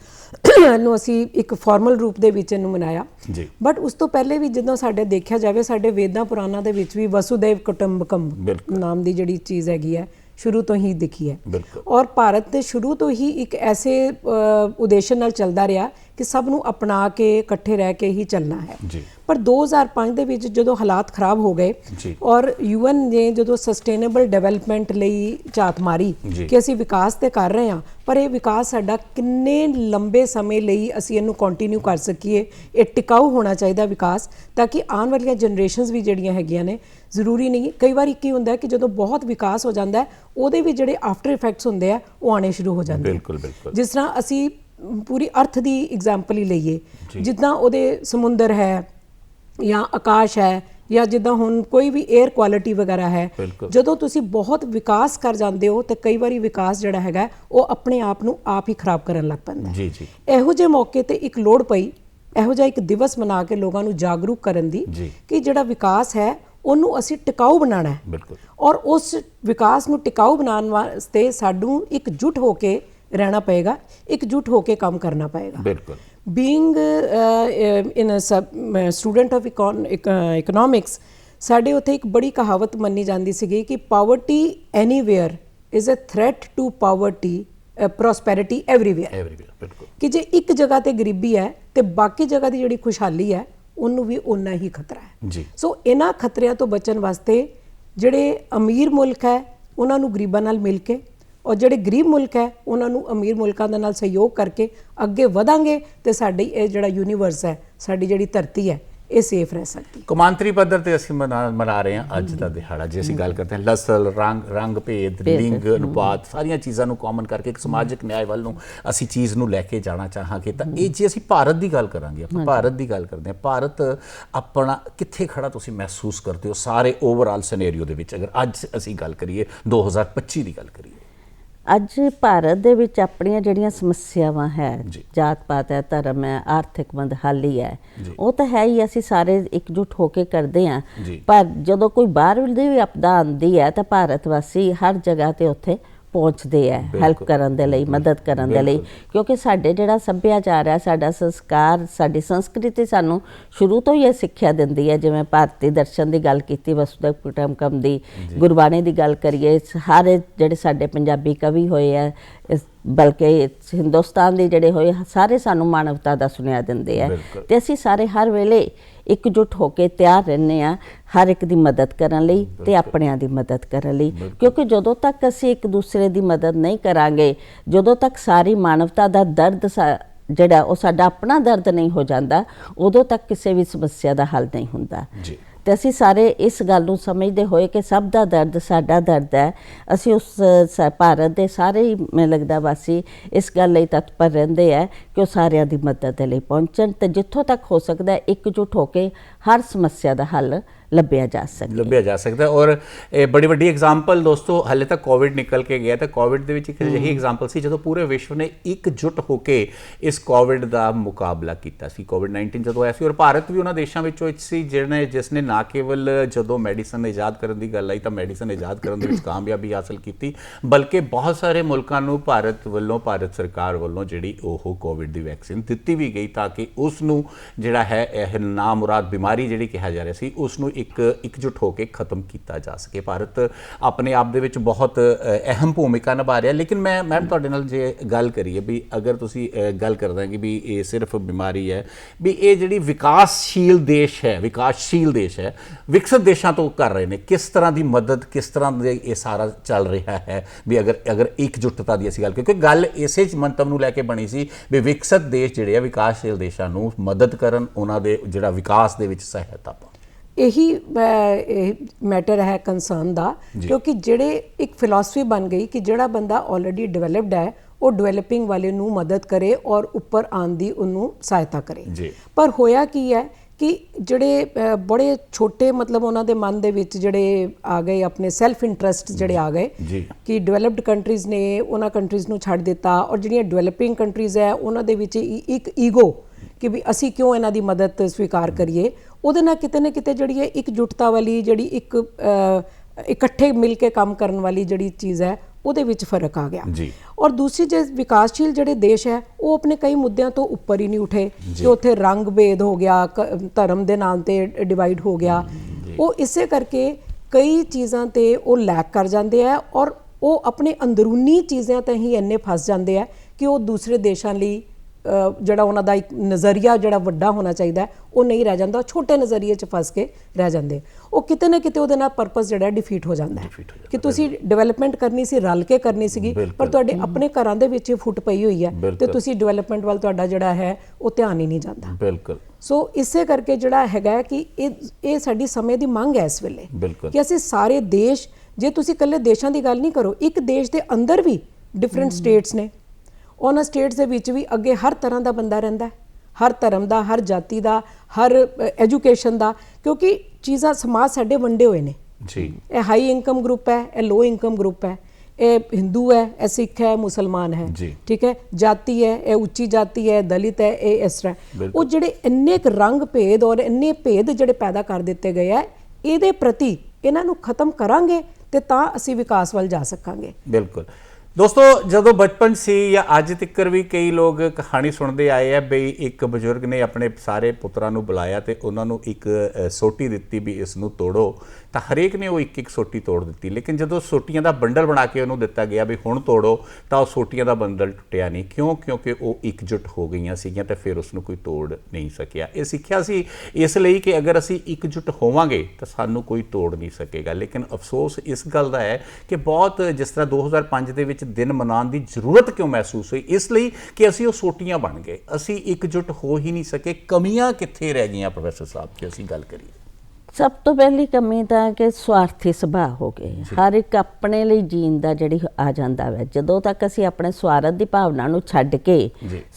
ਨੂੰ ਅਸੀਂ ਇੱਕ ਫਾਰਮਲ ਰੂਪ ਦੇ ਵਿੱਚ ਇਹਨੂੰ ਮਨਾਇਆ ਜੀ ਬਟ ਉਸ ਤੋਂ ਪਹਿਲੇ ਵੀ ਜਦੋਂ ਸਾਡੇ ਦੇਖਿਆ ਜਾਵੇ ਸਾਡੇ ਵੇਦਾਂ ਪੁਰਾਣਾਂ ਦੇ ਵਿੱਚ ਵੀ ਵਸੁਦੈਵ ਕੁਟੰਬਕਮ। ਨਾਮ ਦੀ ਜਿਹੜੀ ਚੀਜ਼ ਹੈਗੀ ਹੈ ਸ਼ੁਰੂ ਤੋਂ ਹੀ ਦਿਖੀ ਹੈ। ਔਰ ਭਾਰਤ ਦੇ ਸ਼ੁਰੂ ਤੋਂ ਹੀ ਇੱਕ ਐਸੇ ਉਦੇਸ਼ ਨਾਲ ਚੱਲਦਾ ਰਿਹਾ ਕਿ ਸਭ ਨੂੰ ਅਪਣਾ ਕੇ ਇਕੱਠੇ ਰਹਿ ਕੇ ਹੀ ਚੱਲਣਾ ਹੈ। ਪਰ 2005 ਦੇ ਵਿੱਚ ਜਦੋਂ ਹਾਲਾਤ ਖਰਾਬ ਹੋ ਗਏ। ਔਰ ਯੂਐਨ ਨੇ ਜਦੋਂ ਸਸਟੇਨੇਬਲ ਡਿਵੈਲਪਮੈਂਟ ਲਈ ਝਾਤ ਮਾਰੀ। ਕਿ ਅਸੀਂ ਵਿਕਾਸ ਤੇ ਕਰ ਰਹੇ ਹਾਂ ਪਰ ਇਹ ਵਿਕਾਸ ਸਾਡਾ ਕਿੰਨੇ ਲੰਬੇ ਸਮੇਂ ਲਈ ਅਸੀਂ ਇਹਨੂੰ ਕੰਟੀਨਿਊ ਕਰ ਸਕੀਏ ਇਹ ਟਿਕਾਊ ਹੋਣਾ ਚਾਹੀਦਾ ਵਿਕਾਸ ਤਾਂ ਕਿ ਆਉਣ ਵਾਲੀਆਂ ਜਨਰੇਸ਼ਨਸ ਵੀ ਜਿਹੜੀਆਂ ਹੈਗੀਆਂ ਨੇ ਜ਼ਰੂਰੀ ਨਹੀਂ ਕਈ ਵਾਰੀ ਕੀ ਹੁੰਦਾ ਹੈ ਕਿ ਜਦੋਂ ਬਹੁਤ ਵਿਕਾਸ ਹੋ ਜਾਂਦਾ ਹੈ ਉਹਦੇ ਵੀ ਜਿਹੜੇ ਆਫਟਰ ਇਫੈਕਟਸ ਹੁੰਦੇ ਆ ਉਹ ਆਣੇ ਸ਼ੁਰੂ ਹੋ ਜਾਂਦੇ ਬਿਲਕੁਲ, ਬਿਲਕੁਲ। ਜਿਸ ਤਰ੍ਹਾਂ ਅਸੀਂ ਪੂਰੀ ਅਰਥ ਦੀ ਐਗਜ਼ਾਮਪਲ ਹੀ ਲਈਏ ਜਿੱਦਾਂ ਉਹਦੇ ਸਮੁੰਦਰ ਹੈ ਜਾਂ ਆਕਾਸ਼ ਹੈ ਜਾਂ ਜਿੱਦਾਂ ਹੁਣ ਕੋਈ ਵੀ 에ਅਰ ਕੁਆਲਿਟੀ ਵਗੈਰਾ ਹੈ। ਜਦੋਂ ਤੁਸੀਂ ਬਹੁਤ ਵਿਕਾਸ ਕਰ ਜਾਂਦੇ ਹੋ ਤੇ ਕਈ ਵਾਰੀ ਵਿਕਾਸ ਜਿਹੜਾ ਹੈਗਾ ਉਹ ਆਪਣੇ ਆਪ ਨੂੰ ਆਪ ਹੀ ਖਰਾਬ ਕਰਨ ਲੱਗ ਪੈਂਦਾ ਜੀ ਜੀ ਇਹੋ ਜਿਹੇ ਮੌਕੇ ਤੇ ਇੱਕ ਲੋੜ ਪਈ ਇਹੋ ਜਿਹਾ ਇੱਕ ਦਿਵਸ ਮਨਾ ਕੇ ਲੋਕਾਂ ਨੂੰ ਜਾਗਰੂਕ ਕਰਨ ਦੀ। ਕਿ ਜਿਹੜਾ ਵਿਕਾਸ ਹੈ ਉਹਨੂੰ ਅਸੀਂ ਟਿਕਾਊ ਬਣਾਉਣਾ ਹੈ। ਬਿਲਕੁਲ। ਔਰ ਉਸ ਵਿਕਾਸ ਨੂੰ ਟਿਕਾਊ ਬਣਾਉਣ ਵਾਸਤੇ ਸਾਨੂੰ ਇਕਜੁੱਟ ਹੋ ਕੇ ਰਹਿਣਾ ਪਏਗਾ ਇਕਜੁੱਟ ਹੋ ਕੇ ਕੰਮ ਕਰਨਾ ਪਏਗਾ। ਬਿਲਕੁਲ। Being in a student of economics ਸਾਡੇ ਉੱਥੇ ਇੱਕ ਬੜੀ ਕਹਾਵਤ ਮੰਨੀ ਜਾਂਦੀ ਸੀਗੀ ਕਿ poverty anywhere is a threat to poverty prosperity everywhere everywhere ਬਿਲਕੁਲ। ਕਿ ਜੇ ਇੱਕ ਜਗ੍ਹਾ ਤੇ ਗਰੀਬੀ ਹੈ ਤੇ ਬਾਕੀ ਜਗ੍ਹਾ ਦੀ ਜਿਹੜੀ ਖੁਸ਼ਹਾਲੀ ਹੈ ਉਹਨੂੰ ਵੀ ਓਨਾ ਹੀ ਖਤਰਾ ਹੈ। ਜੀ। ਸੋ ਇਹਨਾਂ ਖਤਰਿਆਂ ਤੋਂ ਬਚਣ ਵਾਸਤੇ ਜਿਹੜੇ ਅਮੀਰ ਮੁਲਕ ਹੈ ਉਹਨਾਂ ਨੂੰ ਗਰੀਬਾਂ ਨਾਲ ਮਿਲ ਕੇ ਔਰ ਜਿਹੜੇ ਗਰੀਬ ਮੁਲਕ ਹੈ ਉਹਨਾਂ ਨੂੰ ਅਮੀਰ ਮੁਲਕਾਂ ਦੇ ਨਾਲ ਸਹਿਯੋਗ ਕਰਕੇ ਅੱਗੇ ਵਧਾਂਗੇ ਤੇ ਸਾਡੀ ਇਹ ਜਿਹੜਾ ਯੂਨੀਵਰਸ ਹੈ ਸਾਡੀ ਜਿਹੜੀ ਧਰਤੀ ਹੈ ਇਹ ਸੇਫ ਰਹਿ ਸਕਦੀ ਕਮਾਂਤਰੀ ਪੱਧਰ ਤੇ ਅਸੀਂ ਮਨਾ ਮਨਾ ਰਹੇ ਹਾਂ ਅੱਜ ਦਾ ਦਿਹਾੜਾ ਜੇ ਅਸੀਂ ਗੱਲ ਕਰਦੇ ਹਾਂ ਨਸਲ ਰੰਗ ਰੰਗ ਭੇਦ ਲਿੰਗ ਅਨੁਪਾਤ ਸਾਰੀਆਂ ਚੀਜ਼ਾਂ ਨੂੰ ਕਾਮਨ ਕਰਕੇ ਇੱਕ ਸਮਾਜਿਕ ਨਿਆਂ ਵੱਲ ਨੂੰ ਅਸੀਂ ਚੀਜ਼ ਨੂੰ ਲੈ ਕੇ ਜਾਣਾ ਚਾਹਾਂਗੇ ਤਾਂ ਇਹ ਜੇ ਅਸੀਂ ਭਾਰਤ ਦੀ ਗੱਲ ਕਰਾਂਗੇ ਆਪਾਂ ਭਾਰਤ ਦੀ ਗੱਲ ਕਰਦੇ ਹਾਂ ਭਾਰਤ ਆਪਣਾ ਕਿੱਥੇ ਖੜਾ ਤੁਸੀਂ ਮਹਿਸੂਸ ਕਰਦੇ ਹੋ ਸਾਰੇ ਓਵਰਆਲ ਸਿਨੈਰੀਓ ਦੇ ਵਿੱਚ? ਅਗਰ ਅੱਜ ਅਸੀਂ ਗੱਲ ਕਰੀਏ 2025 ਦੀ ਗੱਲ ਕਰੀਏ। ਅੱਜ ਭਾਰਤ ਦੇ ਵਿੱਚ ਆਪਣੀਆਂ ਜਿਹੜੀਆਂ ਸਮੱਸਿਆਵਾਂ ਹੈ। ਜਾਤ ਪਾਤ ਹੈ ਧਰਮ ਹੈ ਆਰਥਿਕ ਮੰਦਹਾਲੀ ਹੈ ਉਹ ਤਾਂ ਹੈ ਹੀ ਅਸੀਂ ਸਾਰੇ ਇਕਜੁੱਟ ਹੋ ਕੇ ਕਰਦੇ ਹਾਂ ਜੀ। ਪਰ ਜਦੋਂ ਕੋਈ ਬਾਹਰ ਦੀ ਵੀ ਆਪਦਾ ਆਉਂਦੀ ਹੈ ਤਾਂ ਭਾਰਤ ਵਾਸੀ ਹਰ ਜਗ੍ਹਾ ਤੇ ਉੱਥੇ ਪਹੁੰਚਦੇ ਹੈ ਹੈਲਪ। ਕਰਨ ਦੇ ਲਈ ਮਦਦ ਕਰਨ ਦੇ ਲਈ। ਕਿਉਂਕਿ ਸਾਡੇ ਜਿਹੜਾ ਸੱਭਿਆਚਾਰ ਹੈ ਸਾਡਾ ਸੰਸਕਾਰ ਸਾਡੀ ਸੰਸਕ੍ਰਿਤੀ ਸਾਨੂੰ ਸ਼ੁਰੂ ਤੋਂ ਹੀ ਇਹ ਸਿੱਖਿਆ ਦਿੰਦੀ ਹੈ ਜਿਵੇਂ ਭਾਰਤੀ ਦਰਸ਼ਨ ਦੀ ਗੱਲ ਕੀਤੀ ਵਸੁਧੈਵ ਕੁਟੁੰਬਕਮ ਦੀ ਗੁਰਬਾਣੀ ਦੀ ਗੱਲ ਕਰੀਏ ਸਾਰੇ ਜਿਹੜੇ ਸਾਡੇ ਪੰਜਾਬੀ ਕਵੀ ਹੋਏ ਆ ਇਸ ਬਲਕਿ ਹਿੰਦੁਸਤਾਨ ਦੇ ਜਿਹੜੇ ਹੋਏ ਸਾਰੇ ਸਾਨੂੰ ਮਾਨਵਤਾ ਦਾ ਸੁਨੇਹਾ ਦਿੰਦੇ ਆ। ਤੇ ਅਸੀਂ ਸਾਰੇ ਹਰ ਵੇਲੇ ਇਕਜੁੱਟ ਹੋ ਕੇ ਤਿਆਰ ਰਹਿੰਦੇ ਆ ਹਰ ਇੱਕ ਦੀ ਮਦਦ ਕਰਨ ਲਈ ਤੇ ਆਪਣਿਆਂ ਦੀ ਮਦਦ ਕਰਨ ਲਈ। ਕਿਉਂਕਿ ਜਦੋਂ ਤੱਕ ਅਸੀਂ ਇੱਕ ਦੂਸਰੇ ਦੀ ਮਦਦ ਨਹੀਂ ਕਰਾਂਗੇ ਜਦੋਂ ਤੱਕ ਸਾਰੀ ਮਾਨਵਤਾ ਦਾ ਦਰਦ ਜਿਹੜਾ ਉਹ ਸਾਡਾ ਆਪਣਾ ਦਰਦ ਨਹੀਂ ਹੋ ਜਾਂਦਾ ਉਦੋਂ ਤੱਕ ਕਿਸੇ ਵੀ ਸਮੱਸਿਆ ਦਾ ਹੱਲ ਨਹੀਂ ਹੁੰਦਾ। ਜੀ। ਤੇ ਅਸੀਂ ਸਾਰੇ ਇਸ ਗੱਲ ਨੂੰ ਸਮਝਦੇ ਹੋਏ ਕਿ ਸਭ ਦਾ ਦਰਦ ਸਾਡਾ ਦਰਦ ਹੈ। ਅਸੀਂ ਉਸ ਭਾਰਤ ਦੇ ਸਾਰੇ ਹੀ ਮੈਨੂੰ ਲੱਗਦਾ ਵਾਸੀ ਇਸ ਗੱਲ ਲਈ ਤਤਪਰ ਰਹਿੰਦੇ ਹੈ ਕਿ ਉਹ ਸਾਰਿਆਂ ਦੀ ਮਦਦ ਦੇ ਲਈ ਪਹੁੰਚਣ ਤੇ ਜਿੱਥੋਂ ਤੱਕ ਹੋ ਸਕਦਾ ਹੈ ਇਕਜੁੱਟ ਹੋ ਕੇ ਹਰ ਸਮੱਸਿਆ ਦਾ ਹੱਲ ਲੱਭਿਆ ਜਾ ਸਕੇ। ਲੱਭਿਆ ਜਾ ਸਕਦਾ ਔਰ ਇਹ ਬੜੀ ਵੱਡੀ ਐਗਜ਼ਾਮਪਲ ਦੋਸਤੋ ਹਾਲੇ ਤੱਕ ਕੋਵਿਡ ਨਿਕਲ ਕੇ ਗਿਆ ਤਾਂ ਕੋਵਿਡ ਦੇ ਵਿੱਚ ਇੱਕ ਅਜਿਹੀ ਐਗਜ਼ਾਮਪਲ ਸੀ ਜਦੋਂ ਪੂਰੇ ਵਿਸ਼ਵ ਨੇ ਇਕਜੁੱਟ ਹੋ ਕੇ ਇਸ ਕੋਵਿਡ ਦਾ ਮੁਕਾਬਲਾ ਕੀਤਾ ਸੀ। ਕੋਵਿਡ 19 ਜਦੋਂ ਆਇਆ ਸੀ ਔਰ ਭਾਰਤ ਵੀ ਉਹਨਾਂ ਦੇਸ਼ਾਂ ਵਿੱਚੋਂ ਇੱਕ ਸੀ ਜਿਹਨੇ ਜਿਸ ਨੇ ਨਾ ਕੇਵਲ ਜਦੋਂ ਮੈਡੀਸਨ ਇਜਾਦ ਕਰਨ ਦੀ ਗੱਲ ਆਈ ਤਾਂ ਮੈਡੀਸਨ ਇਜਾਦ ਕਰਨ ਦੇ ਵਿੱਚ ਕਾਮਯਾਬੀ ਹਾਸਲ ਕੀਤੀ ਬਲਕਿ ਬਹੁਤ ਸਾਰੇ ਮੁਲਕਾਂ ਨੂੰ ਭਾਰਤ ਵੱਲੋਂ ਭਾਰਤ ਸਰਕਾਰ ਵੱਲੋਂ ਜਿਹੜੀ ਉਹ ਕੋਵਿਡ ਦੀ ਵੈਕਸੀਨ ਦਿੱਤੀ ਵੀ ਗਈ ਤਾਂ ਕਿ ਉਸ ਨੂੰ ਜਿਹੜਾ ਹੈ, ਇਹ ਨਾਮੁਰਾਦ ਬਿਮਾਰੀ ਜਿਹੜੀ ਕਿਹਾ ਜਾ ਰਿਹਾ ਸੀ ਉਸ ਨੂੰ ਇੱਕ ਇਕਜੁੱਟ ਹੋ ਕੇ ਖਤਮ ਕੀਤਾ ਜਾ ਸਕੇ। ਭਾਰਤ ਆਪਣੇ ਆਪ ਦੇ ਵਿੱਚ ਬਹੁਤ ਅਹਿਮ ਭੂਮਿਕਾ ਨਿਭਾ ਰਿਹਾ। ਲੇਕਿਨ ਮੈਂ ਮੈਮ ਤੁਹਾਡੇ ਨਾਲ ਜੇ ਗੱਲ ਕਰੀਏ ਵੀ ਅਗਰ ਤੁਸੀਂ ਗੱਲ ਕਰਦਾ ਕਿ ਵੀ ਇਹ ਸਿਰਫ ਬਿਮਾਰੀ ਹੈ, ਵੀ ਇਹ ਜਿਹੜੀ ਵਿਕਾਸਸ਼ੀਲ ਦੇਸ਼ ਹੈ, ਵਿਕਾਸਸ਼ੀਲ ਦੇਸ਼ ਹੈ, ਵਿਕਸਿਤ ਦੇਸ਼ਾਂ ਤੋਂ ਕਰ ਰਹੇ ਨੇ, ਕਿਸ ਤਰ੍ਹਾਂ ਦੀ ਮਦਦ, ਕਿਸ ਤਰ੍ਹਾਂ ਦੇ ਇਹ ਸਾਰਾ ਚੱਲ ਰਿਹਾ ਹੈ, ਵੀ ਅਗਰ ਅਗਰ ਇਕਜੁੱਟਤਾ ਦੀ ਅਸੀਂ ਗੱਲ ਕਿਉਂਕਿ ਗੱਲ ਇਸੇ ਮੰਤਵ ਨੂੰ ਲੈ ਕੇ ਬਣੀ ਸੀ ਵੀ ਵਿਕਸਿਤ ਦੇਸ਼ ਜਿਹੜੇ ਆ ਵਿਕਾਸਸ਼ੀਲ ਦੇਸ਼ਾਂ ਨੂੰ ਮਦਦ ਕਰਨ ਉਹਨਾਂ ਦੇ ਜਿਹੜਾ ਵਿਕਾਸ ਦੇ ਵਿੱਚ ਸਹਾਇਤਾ ਪਾਉਣ। ਇਹੀ ਮੈਟਰ ਹੈ ਕੰਸਰਨ ਦਾ ਕਿਉਂਕਿ ਜਿਹੜੇ ਇੱਕ ਫਿਲਾਸਫੀ ਬਣ ਗਈ ਕਿ ਜਿਹੜਾ ਬੰਦਾ ਆਲਰੇਡੀ ਡਿਵੈਲਪਡ ਹੈ ਉਹ ਡਿਵੈਲਪਿੰਗ ਵਾਲੇ ਨੂੰ ਮਦਦ ਕਰੇ ਔਰ ਉੱਪਰ ਆਉਣ ਦੀ ਉਹਨੂੰ ਸਹਾਇਤਾ ਕਰੇ। ਪਰ ਹੋਇਆ ਕੀ ਹੈ ਕਿ ਜਿਹੜੇ ਬੜੇ ਛੋਟੇ ਮਤਲਬ ਉਹਨਾਂ ਦੇ ਮਨ ਦੇ ਵਿੱਚ ਜਿਹੜੇ ਆ ਗਏ ਆਪਣੇ ਸੈਲਫ ਇੰਟਰਸਟ ਜਿਹੜੇ ਆ ਗਏ। ਕਿ ਡਿਵੈਲਪਡ ਕੰਟਰੀਜ਼ ਨੇ ਉਹਨਾਂ ਕੰਟਰੀਜ਼ ਨੂੰ ਛੱਡ ਦਿੱਤਾ ਔਰ ਜਿਹੜੀਆਂ ਡਿਵੈਲਪਿੰਗ ਕੰਟਰੀਜ਼ ਹੈ ਉਹਨਾਂ ਦੇ ਵਿੱਚ ਇੱਕ ਈਗੋ ਕਿ ਵੀ ਅਸੀਂ ਕਿਉਂ ਇਹਨਾਂ ਦੀ ਮਦਦ ਸਵੀਕਾਰ ਕਰੀਏ ਉਹਦੇ ਨਾਲ ਕਿਤੇ ਨਾ ਕਿਤੇ ਜਿਹੜੀ ਹੈ ਇਕਜੁੱਟਤਾ ਵਾਲੀ ਜਿਹੜੀ ਇੱਕ ਇਕੱਠੇ ਮਿਲ ਕੇ ਕੰਮ ਕਰਨ ਵਾਲੀ ਜਿਹੜੀ ਚੀਜ਼ ਹੈ ਉਹਦੇ ਵਿੱਚ ਫ਼ਰਕ ਆ ਗਿਆ। ਜੀ। ਔਰ ਦੂਸਰੀ ਜੇ ਵਿਕਾਸਸ਼ੀਲ ਜਿਹੜੇ ਦੇਸ਼ ਹੈ ਉਹ ਆਪਣੇ ਕਈ ਮੁੱਦਿਆਂ ਤੋਂ ਉੱਪਰ ਹੀ ਨਹੀਂ ਉਠੇ। ਕਿ ਉੱਥੇ ਰੰਗ ਭੇਦ ਹੋ ਗਿਆ ਧਰਮ ਦੇ ਨਾਮ ਤੇ ਡਿਵਾਈਡ ਹੋ ਗਿਆ। ਉਹ ਇਸੇ ਕਰਕੇ ਕਈ ਚੀਜ਼ਾਂ ਤੇ ਉਹ ਲੈਕ ਕਰ ਜਾਂਦੇ ਆ ਔਰ ਉਹ ਆਪਣੇ ਅੰਦਰੂਨੀ ਚੀਜ਼ਾਂ ਤੇ ਹੀ ਇੰਨੇ ਫਸ ਜਾਂਦੇ ਆ ਕਿ ਉਹ ਦੂਸਰੇ ਦੇਸ਼ਾਂ ਲਈ ਜਿਹੜਾ ਉਹਨਾਂ ਦਾ ਇੱਕ ਨਜ਼ਰੀਆ ਜਿਹੜਾ ਵੱਡਾ ਹੋਣਾ ਚਾਹੀਦਾ ਉਹ ਨਹੀਂ ਰਹਿ ਜਾਂਦਾ ਛੋਟੇ ਨਜ਼ਰੀਏ 'ਚ ਫਸ ਕੇ ਰਹਿ ਜਾਂਦੇ। ਉਹ ਕਿਤੇ ਨਾ ਕਿਤੇ ਉਹਦੇ ਨਾਲ ਪਰਪਸ ਜਿਹੜਾ ਡਿਫੀਟ ਹੋ ਜਾਂਦਾ ਹੈ। ਕਿ ਤੁਸੀਂ ਡਿਵੈਲਪਮੈਂਟ ਕਰਨੀ ਸੀ ਰਲ ਕੇ ਕਰਨੀ ਸੀਗੀ ਪਰ ਤੁਹਾਡੇ ਆਪਣੇ ਘਰਾਂ ਦੇ ਵਿੱਚ ਹੀ ਫੁੱਟ ਪਈ ਹੋਈ ਹੈ ਤੇ। ਤੁਸੀਂ ਡਿਵੈਲਪਮੈਂਟ ਵੱਲ ਤੁਹਾਡਾ ਜਿਹੜਾ ਹੈ ਉਹ ਧਿਆਨ ਹੀ ਨਹੀਂ ਜਾਂਦਾ। ਬਿਲਕੁਲ। ਸੋ ਇਸੇ ਕਰਕੇ ਜਿਹੜਾ ਹੈਗਾ ਕਿ ਇਹ ਇਹ ਸਾਡੀ ਸਮੇਂ ਦੀ ਮੰਗ ਹੈ ਇਸ ਵੇਲੇ। ਕਿ ਅਸੀਂ ਸਾਰੇ ਦੇਸ਼ ਜੇ ਤੁਸੀਂ ਇਕੱਲੇ ਦੇਸ਼ਾਂ ਦੀ ਗੱਲ ਨਹੀਂ ਕਰੋ ਇੱਕ ਦੇਸ਼ ਦੇ ਅੰਦਰ ਵੀ ਡਿਫਰੈਂਟ ਸਟੇਟਸ ਨੇ ਉਹਨਾਂ ਸਟੇਟਸ ਦੇ ਵਿੱਚ ਵੀ ਅੱਗੇ ਹਰ ਤਰ੍ਹਾਂ ਦਾ ਬੰਦਾ ਰਹਿੰਦਾ ਹੈ ਹਰ ਧਰਮ ਦਾ ਹਰ ਜਾਤੀ ਦਾ ਹਰ ਐਜੂਕੇਸ਼ਨ ਦਾ ਕਿਉਂਕਿ ਚੀਜ਼ਾਂ ਸਮਾਜ ਸਾਡੇ ਵੰਡੇ ਹੋਏ ਨੇ। ਜੀ। ਇਹ ਹਾਈ ਇਨਕਮ ਗਰੁੱਪ ਹੈ ਇਹ ਲੋ ਇਨਕਮ ਗਰੁੱਪ ਹੈ ਇਹ ਹਿੰਦੂ ਹੈ ਇਹ ਸਿੱਖ ਹੈ ਮੁਸਲਮਾਨ ਹੈ। ਠੀਕ ਹੈ? ਜਾਤੀ ਹੈ ਇਹ ਉੱਚੀ ਜਾਤੀ ਹੈ ਦਲਿਤ ਹੈ ਇਹ ਇਸ ਤਰ੍ਹਾਂ। ਉਹ ਜਿਹੜੇ ਇੰਨੇ ਕੁ ਰੰਗ ਭੇਦ ਔਰ ਇੰਨੇ ਭੇਦ ਜਿਹੜੇ ਪੈਦਾ ਕਰ ਦਿੱਤੇ ਗਏ ਆ ਇਹਦੇ ਪ੍ਰਤੀ ਇਹਨਾਂ ਨੂੰ ਖਤਮ ਕਰਾਂਗੇ ਤੇ ਤਾਂ ਅਸੀਂ ਵਿਕਾਸ ਵੱਲ ਜਾ ਸਕਾਂਗੇ। ਬਿਲਕੁਲ। ਦੋਸਤੋ, ਜਦੋਂ ਬਚਪਨ ਸੀ ਜਾਂ ਅੱਜ ਤੱਕਰ ਵੀ ਕਈ ਲੋਕ ਕਹਾਣੀ ਸੁਣਦੇ ਆਏ ਆ ਬਈ ਇੱਕ ਬਜ਼ੁਰਗ ਨੇ ਆਪਣੇ ਸਾਰੇ ਪੁੱਤਰਾਂ ਨੂੰ ਬੁਲਾਇਆ ਤੇ ਉਹਨਾਂ ਨੂੰ ਇੱਕ ਸੋਟੀ ਦਿੱਤੀ ਵੀ ਇਸ ਨੂੰ ਤੋੜੋ। ਤਾਂ ਹਰੇਕ ਨੇ ਉਹ ਇੱਕ ਇੱਕ ਸੋਟੀ ਤੋੜ ਦਿੱਤੀ। ਲੇਕਿਨ ਜਦੋਂ ਸੋਟੀਆਂ ਦਾ ਬੰਡਲ ਬਣਾ ਕੇ ਉਹਨੂੰ ਦਿੱਤਾ ਗਿਆ ਵੀ ਹੁਣ ਤੋੜੋ, ਤਾਂ ਉਹ ਸੋਟੀਆਂ ਦਾ ਬੰਡਲ ਟੁੱਟਿਆ ਨਹੀਂ। ਕਿਉਂ? ਕਿਉਂਕਿ ਉਹ ਇਕਜੁੱਟ ਹੋ ਗਈਆਂ ਸੀਗੀਆਂ ਤੇ ਫਿਰ ਉਸ ਨੂੰ ਕੋਈ ਤੋੜ ਨਹੀਂ ਸਕਿਆ। ਇਹ ਸਿੱਖਿਆ ਸੀ ਇਸ ਲਈ ਕਿ ਅਗਰ ਅਸੀਂ ਇਕਜੁੱਟ ਹੋਵਾਂਗੇ, ਤਾਂ ਸਾਨੂੰ ਕੋਈ ਤੋੜ ਨਹੀਂ ਸਕੇਗਾ। ਲੇਕਿਨ ਅਫਸੋਸ ਇਸ ਗੱਲ ਦਾ ਹੈ ਕਿ ਬਹੁਤ ਜਿਸ ਤਰ੍ਹਾਂ 2005 ਦੇ ਵਿੱਚ ਦਿਨ ਮਨਾਉਣ ਦੀ ਜ਼ਰੂਰਤ ਕਿਉਂ ਮਹਿਸੂਸ ਹੋਈ? ਇਸ ਲਈ ਕਿ ਅਸੀਂ ਉਹ ਸੋਟੀਆਂ ਬਣ ਗਏ। ਅਸੀਂ ਇਕਜੁੱਟ ਹੋ ਹੀ ਨਹੀਂ ਸਕੇ। ਕਮੀਆਂ ਕਿੱਥੇ ਰਹਿ ਗਈਆਂ ਪ੍ਰੋਫੈਸਰ ਸਾਹਿਬ ਕਿ ਅਸੀਂ ਗੱਲ ਕਰੀਏ। ਸਭ ਤੋਂ ਪਹਿਲੀ ਕਮੀ ਤਾਂ ਕਿ ਸਵਾਰਥੀ ਸੁਭਾਅ ਹੋ ਗਏ ਹਰ ਇੱਕ ਆਪਣੇ ਲਈ ਜੀਣ ਦਾ ਜਿਹੜੀ ਆ ਜਾਂਦਾ ਹੈ ਜਦੋਂ ਤੱਕ ਅਸੀਂ ਆਪਣੇ ਸਵਾਰਥ ਦੀ ਭਾਵਨਾ ਨੂੰ ਛੱਡ ਕੇ।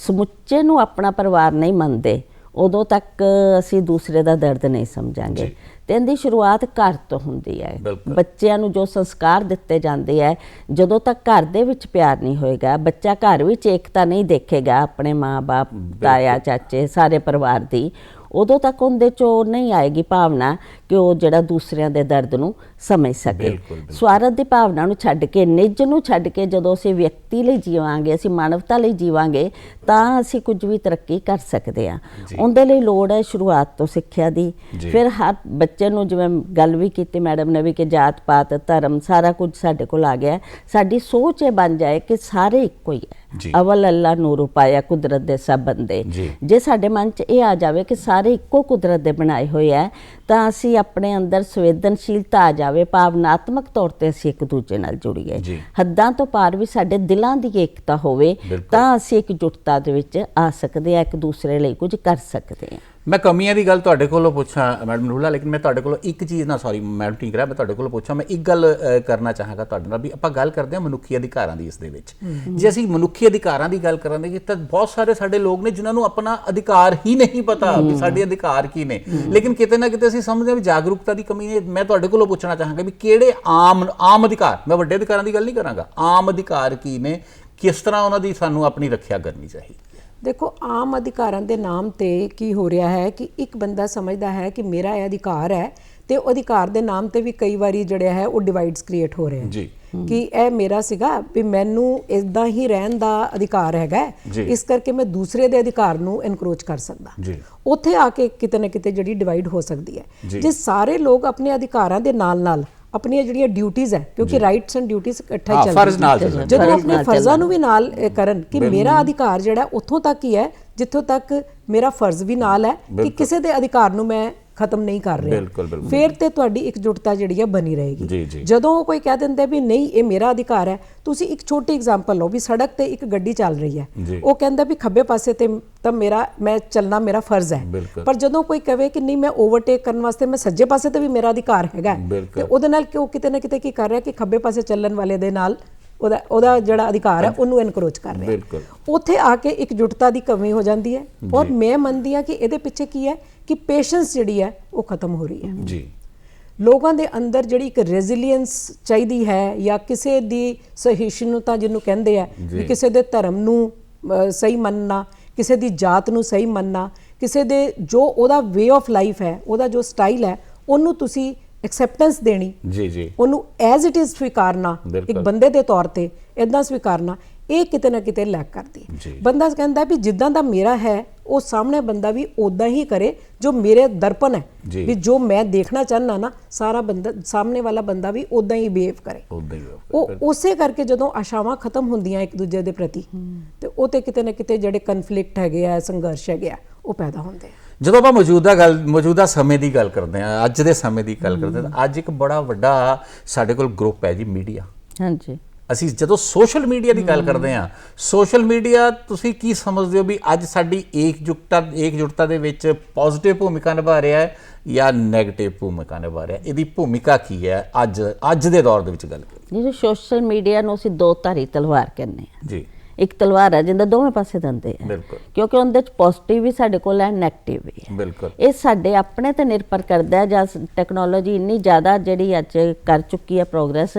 ਸਮੁੱਚੇ ਨੂੰ ਆਪਣਾ ਪਰਿਵਾਰ ਨਹੀਂ ਮੰਨਦੇ ਉਦੋਂ ਤੱਕ ਅਸੀਂ ਦੂਸਰੇ ਦਾ ਦਰਦ ਨਹੀਂ ਸਮਝਾਂਗੇ। ਤੇ ਇਹਦੀ ਸ਼ੁਰੂਆਤ ਘਰ ਤੋਂ ਹੁੰਦੀ ਹੈ। ਬੱਚਿਆਂ ਨੂੰ ਜੋ ਸੰਸਕਾਰ ਦਿੱਤੇ ਜਾਂਦੇ ਹੈ ਜਦੋਂ ਤੱਕ ਘਰ ਦੇ ਵਿੱਚ ਪਿਆਰ ਨਹੀਂ ਹੋਏਗਾ ਬੱਚਾ ਘਰ ਵਿੱਚ ਏਕਤਾ ਨਹੀਂ ਦੇਖੇਗਾ ਆਪਣੇ ਮਾਂ-ਬਾਪ ਤਾਇਆ ਚਾਚੇ ਸਾਰੇ ਪਰਿਵਾਰ ਦੀ ਉਦੋਂ ਤੱਕ ਉਹਦੇ ਚੋਂ ਨਹੀਂ ਆਏਗੀ ਭਾਵਨਾ ਕਿ ਉਹ ਜਿਹੜਾ ਦੂਸਰਿਆਂ ਦੇ ਦਰਦ ਨੂੰ ਸਮਝ ਸਕੇ। ਸਵਾਰਥ ਦੀ ਭਾਵਨਾ ਨੂੰ ਛੱਡ ਕੇ ਨਿੱਜ ਨੂੰ ਛੱਡ ਕੇ ਜਦੋਂ ਅਸੀਂ ਵਿਅਕਤੀ ਲਈ ਜੀਵਾਂਗੇ ਅਸੀਂ ਮਾਨਵਤਾ ਲਈ ਜੀਵਾਂਗੇ ਤਾਂ ਅਸੀਂ ਕੁਝ ਵੀ ਤਰੱਕੀ ਕਰ ਸਕਦੇ ਹਾਂ ਉਹਦੇ ਲਈ ਲੋੜ ਹੈ ਸ਼ੁਰੂਆਤ ਤੋਂ ਸਿੱਖਿਆ ਦੀ। ਫਿਰ ਹਰ ਬੱਚੇ ਨੂੰ ਜਿਵੇਂ ਗੱਲ ਵੀ ਕੀਤੀ ਮੈਡਮ ਨੇ ਵੀ ਕਿ ਜਾਤ ਪਾਤ ਧਰਮ ਸਾਰਾ ਕੁਝ ਸਾਡੇ ਕੋਲ ਆ ਗਿਆ। ਸਾਡੀ ਸੋਚ ਇਹ ਬਣ ਜਾਏ ਕਿ ਸਾਰੇ ਇੱਕੋ ਹੀ। ਹੈ ਅਵਲ ਅੱਲਾ ਨੂਰ ਪਾਇਆ ਕੁਦਰਤ ਦੇ ਸਭ ਬੰਦੇ ਜੀ। ਸਾਡੇ ਮਨ 'ਚ ਇਹ ਆ ਜਾਵੇ ਕਿ ਸਾਰੇ ਇੱਕੋ ਕੁਦਰਤ ਦੇ ਬਣਾਏ ਹੋਏ ਆ ਤਾਂ ਅਸੀਂ ਆਪਣੇ ਅੰਦਰ ਸੰਵੇਦਨਸ਼ੀਲਤਾ ਆ ਜਾਵੇ ਭਾਵਨਾਤਮਕ ਤੌਰ ਤੇ ਅਸੀਂ ਇੱਕ ਦੂਜੇ ਨਾਲ ਜੁੜੀਏ। ਹੱਦਾਂ ਤੋਂ ਪਾਰ ਵੀ ਸਾਡੇ ਦਿਲਾਂ ਦੀ ਏਕਤਾ ਹੋਵੇ। ਤਾਂ ਅਸੀਂ ਇੱਕ ਜੁਟਤਾ ਦੇ ਵਿੱਚ ਆ ਸਕਦੇ ਆ ਇੱਕ ਦੂਸਰੇ ਲਈ ਕੁਝ ਕਰ ਸਕਦੇ ਆ। ਮੈਂ ਕਮੀਆਂ ਦੀ ਗੱਲ ਤੁਹਾਡੇ ਕੋਲੋਂ ਪੁੱਛਾਂ ਮੈਡਮ ਰੂਲਾ ਲੇਕਿਨ ਮੈਂ ਤੁਹਾਡੇ ਕੋਲੋਂ ਇੱਕ ਚੀਜ਼ ਨਾ ਸੌਰੀ ਮੈਡਮ ਠੀਕ ਰਿਹਾ ਮੈਂ ਤੁਹਾਡੇ ਕੋਲੋਂ ਪੁੱਛਾਂ ਮੈਂ ਇੱਕ ਗੱਲ ਕਰਨਾ ਚਾਹਾਂਗਾ ਤੁਹਾਡੇ ਨਾਲ ਵੀ ਆਪਾਂ ਗੱਲ ਕਰਦੇ ਹਾਂ ਮਨੁੱਖੀ ਅਧਿਕਾਰਾਂ ਦੀ ਇਸ ਦੇ ਵਿੱਚ। ਜੇ ਅਸੀਂ ਮਨੁੱਖੀ ਅਧਿਕਾਰਾਂ ਦੀ ਗੱਲ ਕਰਾਂਗੇ ਤਾਂ ਬਹੁਤ ਸਾਰੇ ਸਾਡੇ ਲੋਕ ਨੇ ਜਿਨ੍ਹਾਂ ਨੂੰ ਆਪਣਾ ਅਧਿਕਾਰ ਹੀ ਨਹੀਂ ਪਤਾ ਵੀ ਸਾਡੇ ਅਧਿਕਾਰ ਕੀ ਨੇ। ਲੇਕਿਨ ਕਿਤੇ ਨਾ ਕਿਤੇ ਅਸੀਂ ਸਮਝਦੇ ਹਾਂ ਵੀ ਜਾਗਰੂਕਤਾ ਦੀ ਕਮੀ ਨੇ ਮੈਂ ਤੁਹਾਡੇ ਕੋਲੋਂ ਪੁੱਛਣਾ ਚਾਹਾਂਗਾ ਵੀ ਕਿਹੜੇ ਆਮ ਆਮ ਅਧਿਕਾਰ ਮੈਂ ਵੱਡੇ ਅਧਿਕਾਰਾਂ ਦੀ ਗੱਲ ਨਹੀਂ ਕਰਾਂਗਾ ਆਮ ਅਧਿਕਾਰ ਕੀ ਨੇ ਕਿਸ ਤਰ੍ਹਾਂ ਉਹਨਾਂ ਦੀ ਸਾਨੂੰ ਆਪਣੀ ਰੱਖਿਆ ਕਰਨੀ ਚਾਹੀਦੀ ਹੈ? ਦੇਖੋ ਆਮ ਅਧਿਕਾਰਾਂ ਦੇ ਨਾਮ ਤੇ ਕੀ ਹੋ ਰਿਹਾ ਹੈ ਕਿ ਇੱਕ ਬੰਦਾ ਸਮਝਦਾ ਹੈ ਕਿ ਮੇਰਾ ਇਹ ਅਧਿਕਾਰ ਹੈ ਤੇ ਉਹ ਅਧਿਕਾਰ ਦੇ ਨਾਮ ਤੇ ਵੀ ਕਈ ਵਾਰੀ ਜਿਹੜਾ ਹੈ ਉਹ ਡਿਵਾਈਡਸ ਕ੍ਰੀਏਟ ਹੋ ਰਹੇ ਹਨ ਜੀ। ਕਿ ਇਹ ਮੇਰਾ ਸੀਗਾ ਵੀ ਮੈਨੂੰ ਇਦਾਂ ਹੀ ਰਹਿਣ ਦਾ ਅਧਿਕਾਰ ਹੈਗਾ। ਇਸ ਕਰਕੇ ਮੈਂ ਦੂਸਰੇ ਦੇ ਅਧਿਕਾਰ ਨੂੰ ਐਨਕਰੋਚ ਕਰ ਸਕਦਾ ਜੀ ਉੱਥੇ ਆ ਕੇ ਕਿਤੇ ਨਾ ਕਿਤੇ ਜਿਹੜੀ ਡਿਵਾਈਡ ਹੋ ਸਕਦੀ। ਹੈ ਜੇ ਸਾਰੇ ਲੋਕ ਆਪਣੇ ਅਧਿਕਾਰਾਂ ਦੇ ਨਾਲ ਨਾਲ ਆਪਣੀਆਂ ਜਿਹੜੀਆਂ ਡਿਊਟੀਆਂ ਹੈ ਕਿਉਂਕਿ ਰਾਈਟਸ ਐਂਡ ਡਿਊਟੀਆਂ ਇਕੱਠਾ ਚੱਲਦੇ। ਜਦੋਂ ਆਪਣੇ ਫਰਜ਼ਾਂ ਨੂੰ ਵੀ ਨਾਲ ਕਰਨ ਕਿ ਮੇਰਾ ਅਧਿਕਾਰ ਜਿਹੜਾ ਉੱਥੋਂ ਤੱਕ ਹੀ ਹੈ ਜਿੱਥੋਂ ਤੱਕ ਮੇਰਾ ਫਰਜ਼ ਵੀ ਨਾਲ ਹੈ ਕਿ। ਕਿਸੇ ਦੇ ਅਧਿਕਾਰ ਨੂੰ ਮੈਂ ਖਤਮ ਨਹੀਂ ਕਰ ਰਿਹਾ। ਫਿਰ ਤੇ ਤੁਹਾਡੀ ਇਕਜੁੱਟਤਾ ਜਿਹੜੀ ਹੈ ਬਣੀ ਰਹੇਗੀ। ਜਦੋਂ ਕੋਈ ਕਹਿ ਦਿੰਦਾ ਵੀ ਨਹੀਂ ਇਹ ਮੇਰਾ ਅਧਿਕਾਰ ਹੈ ਤੁਸੀਂ ਇੱਕ ਛੋਟੀ ਐਗਜ਼ਾਮਪਲ ਲਓ ਵੀ ਸੜਕ ਤੇ ਇੱਕ ਗੱਡੀ ਚੱਲ ਰਹੀ ਹੈ। ਉਹ ਕਹਿੰਦਾ ਵੀ ਖੱਬੇ ਪਾਸੇ ਤੇ ਤਾਂ ਮੇਰਾ ਮੈਂ ਚੱਲਣਾ ਮੇਰਾ ਫਰਜ਼ ਹੈ। ਪਰ ਜਦੋਂ ਕੋਈ ਕਹੇ ਕਿ ਨਹੀਂ ਮੈਂ ਓਵਰਟੇਕ ਕਰਨ ਵਾਸਤੇ ਮੈਂ ਸੱਜੇ ਪਾਸੇ ਤੇ ਵੀ ਮੇਰਾ ਅਧਿਕਾਰ ਹੈਗਾ। ਤੇ ਉਹਦੇ ਨਾਲ ਕਿਉਂ ਕਿਤੇ ਨਾ ਕਿਤੇ ਕੀ ਕਰ ਰਿਹਾ ਕਿ ਖੱਬੇ ਪਾਸੇ ਚੱਲਣ ਵਾਲੇ ਦੇ ਨਾਲ ਉਹਦਾ ਉਹਦਾ ਜਿਹੜਾ ਅਧਿਕਾਰ ਹੈ ਉਹਨੂੰ ਐਨਕਰੋਚ ਕਰ ਰਿਹਾ ਬਿਲਕੁਲ। ਉੱਥੇ ਆ ਕੇ ਇਕਜੁੱਟਤਾ ਦੀ ਕਮੀ ਹੋ ਜਾਂਦੀ ਹੈ ਔਰ ਮੈਂ ਮੰਨਦੀ ਹਾਂ ਕਿ ਇਹਦੇ ਪਿੱਛੇ ਕੀ ਹੈ ਕਿ ਪੇਸ਼ੈਂਸ ਜਿਹੜੀ ਹੈ ਉਹ ਖਤਮ ਹੋ ਰਹੀ ਹੈ। ਜੀ। ਲੋਕਾਂ ਦੇ ਅੰਦਰ ਜਿਹੜੀ ਇੱਕ ਰੈਜ਼ਿਲੀਅੰਸ ਚਾਹੀਦੀ ਹੈ ਜਾਂ ਕਿਸੇ ਦੀ ਸਹਿਸ਼ਣੁਤਾ ਜਿਹਨੂੰ ਕਹਿੰਦੇ ਆ। ਵੀ ਕਿਸੇ ਦੇ ਧਰਮ ਨੂੰ ਸਹੀ ਮੰਨਣਾ ਕਿਸੇ ਦੀ ਜਾਤ ਨੂੰ ਸਹੀ ਮੰਨਣਾ ਕਿਸੇ ਦੇ ਜੋ ਉਹਦਾ ਵੇ ਆਫ ਲਾਈਫ ਹੈ ਉਹਦਾ ਜੋ ਸਟਾਈਲ ਹੈ ਉਹਨੂੰ ਤੁਸੀਂ ਐਕਸੈਪਟੈਂਸ ਦੇਣੀ। ਜੀ ਜੀ। ਉਹਨੂੰ ਐਜ਼ ਇਟ ਇਜ਼ ਸਵੀਕਾਰਨਾ ਇੱਕ ਬਿਲਕੁਲ। ਬੰਦੇ ਦੇ ਤੌਰ ਤੇ ਇਦਾਂ ਸਵੀਕਾਰਨਾ। ਇਹ ਕਿਤੇ ਨਾ ਕਿਤੇ ਲੈਕ ਕਰਦੀ ਬੰਦਾ ਕਹਿੰਦਾ ਵੀ ਜਿੱਦਾਂ ਦਾ ਮੇਰਾ ਹੈ ਉਹ ਸਾਹਮਣੇ ਬੰਦਾ ਵੀ ਉਦਾਂ ਹੀ ਕਰੇ ਜੋ ਮੇਰੇ ਦਰਪਣ ਹੈ। ਵੀ ਜੋ ਮੈਂ ਦੇਖਣਾ ਚਾਹਨਾ ਨਾ ਸਾਰਾ ਬੰਦਾ ਸਾਹਮਣੇ ਵਾਲਾ ਬੰਦਾ ਵੀ ਉਦਾਂ ਹੀ ਬਿਹੇਵ ਕਰੇ। ਉਦਾਂ ਹੀ ਹੋਇਆ। ਉਹ ਉਸੇ ਕਰਕੇ ਜਦੋਂ ਆਸ਼ਾਵਾਂ ਖਤਮ ਹੁੰਦੀਆਂ ਇੱਕ ਦੂਜੇ ਦੇ ਪ੍ਰਤੀ ਤੇ ਉਹ ਤੇ ਕਿਤੇ ਨਾ ਕਿਤੇ ਜਿਹੜੇ ਕਨਫਲਿਕਟ ਹੈਗੇ ਆ ਸੰਘਰਸ਼ ਹੈਗੇ ਆ ਉਹ ਪੈਦਾ ਹੁੰਦੇ ਆ। ਜਦੋਂ ਆਪਾਂ ਮੌਜੂਦਾ ਗੱਲ ਮੌਜੂਦਾ ਸਮੇਂ ਦੀ ਗੱਲ ਕਰਦੇ ਹਾਂ ਅੱਜ ਦੇ ਸਮੇਂ ਦੀ ਗੱਲ ਕਰਦੇ ਹਾਂ ਤਾਂ ਅੱਜ ਇੱਕ ਬੜਾ ਵੱਡਾ ਸਾਡੇ ਕੋਲ ਗਰੁੱਪ ਹੈ ਜੀ ਮੀਡੀਆ ਹਾਂਜੀ। ਅਸੀਂ ਜਦੋਂ ਸੋਸ਼ਲ ਮੀਡੀਆ ਦੀ ਗੱਲ ਕਰਦੇ ਹਾਂ ਸੋਸ਼ਲ ਮੀਡੀਆ ਤੁਸੀਂ ਕੀ ਸਮਝਦੇ ਹੋ ਵੀ ਅੱਜ ਸਾਡੀ ਏਕਜੁਟਤਾ ਏਕਜੁਟਤਾ ਦੇ ਵਿੱਚ ਪੋਜ਼ਿਟਿਵ ਭੂਮਿਕਾ ਨਿਭਾ ਰਿਹਾ ਹੈ ਜਾਂ 네ਗੇਟਿਵ ਭੂਮਿਕਾ ਨਿਭਾ ਰਿਹਾ ਹੈ? ਇਹਦੀ ਭੂਮਿਕਾ ਕੀ ਹੈ ਅੱਜ ਅੱਜ ਦੇ ਦੌਰ ਦੇ ਵਿੱਚ ਗੱਲ ਕਰੀਏ? ਜਿਹੜੇ ਸੋਸ਼ਲ ਮੀਡੀਆ ਨੂੰ ਅਸੀਂ ਦੋ ਧਾਰੀ ਤਲਵਾਰ ਕਹਿੰਦੇ ਆ ਜੀ। ਇੱਕ ਤਲਵਾਰ ਹੈ ਜਿੰਦਾ ਦੋਵੇਂ ਪਾਸੇ ਦੰਦੇ ਆ ਬਿਲਕੁਲ। ਕਿਉਂਕਿ ਉਹਦੇ ਚ ਪੋਜ਼ਿਟਿਵ ਵੀ ਸਾਡੇ ਕੋਲ ਹੈ 네ਗੇਟਿਵ ਵੀ ਹੈ। ਬਿਲਕੁਲ। ਇਹ ਸਾਡੇ ਆਪਣੇ ਤੇ ਨਿਰਭਰ ਕਰਦਾ ਹੈ ਜਾਂ ਟੈਕਨੋਲੋਜੀ ਇੰਨੀ ਜ਼ਿਆਦਾ ਜਿਹੜੀ ਅੱਜ ਕਰ ਚੁੱਕੀ ਹੈ ਪ੍ਰੋਗਰੈਸ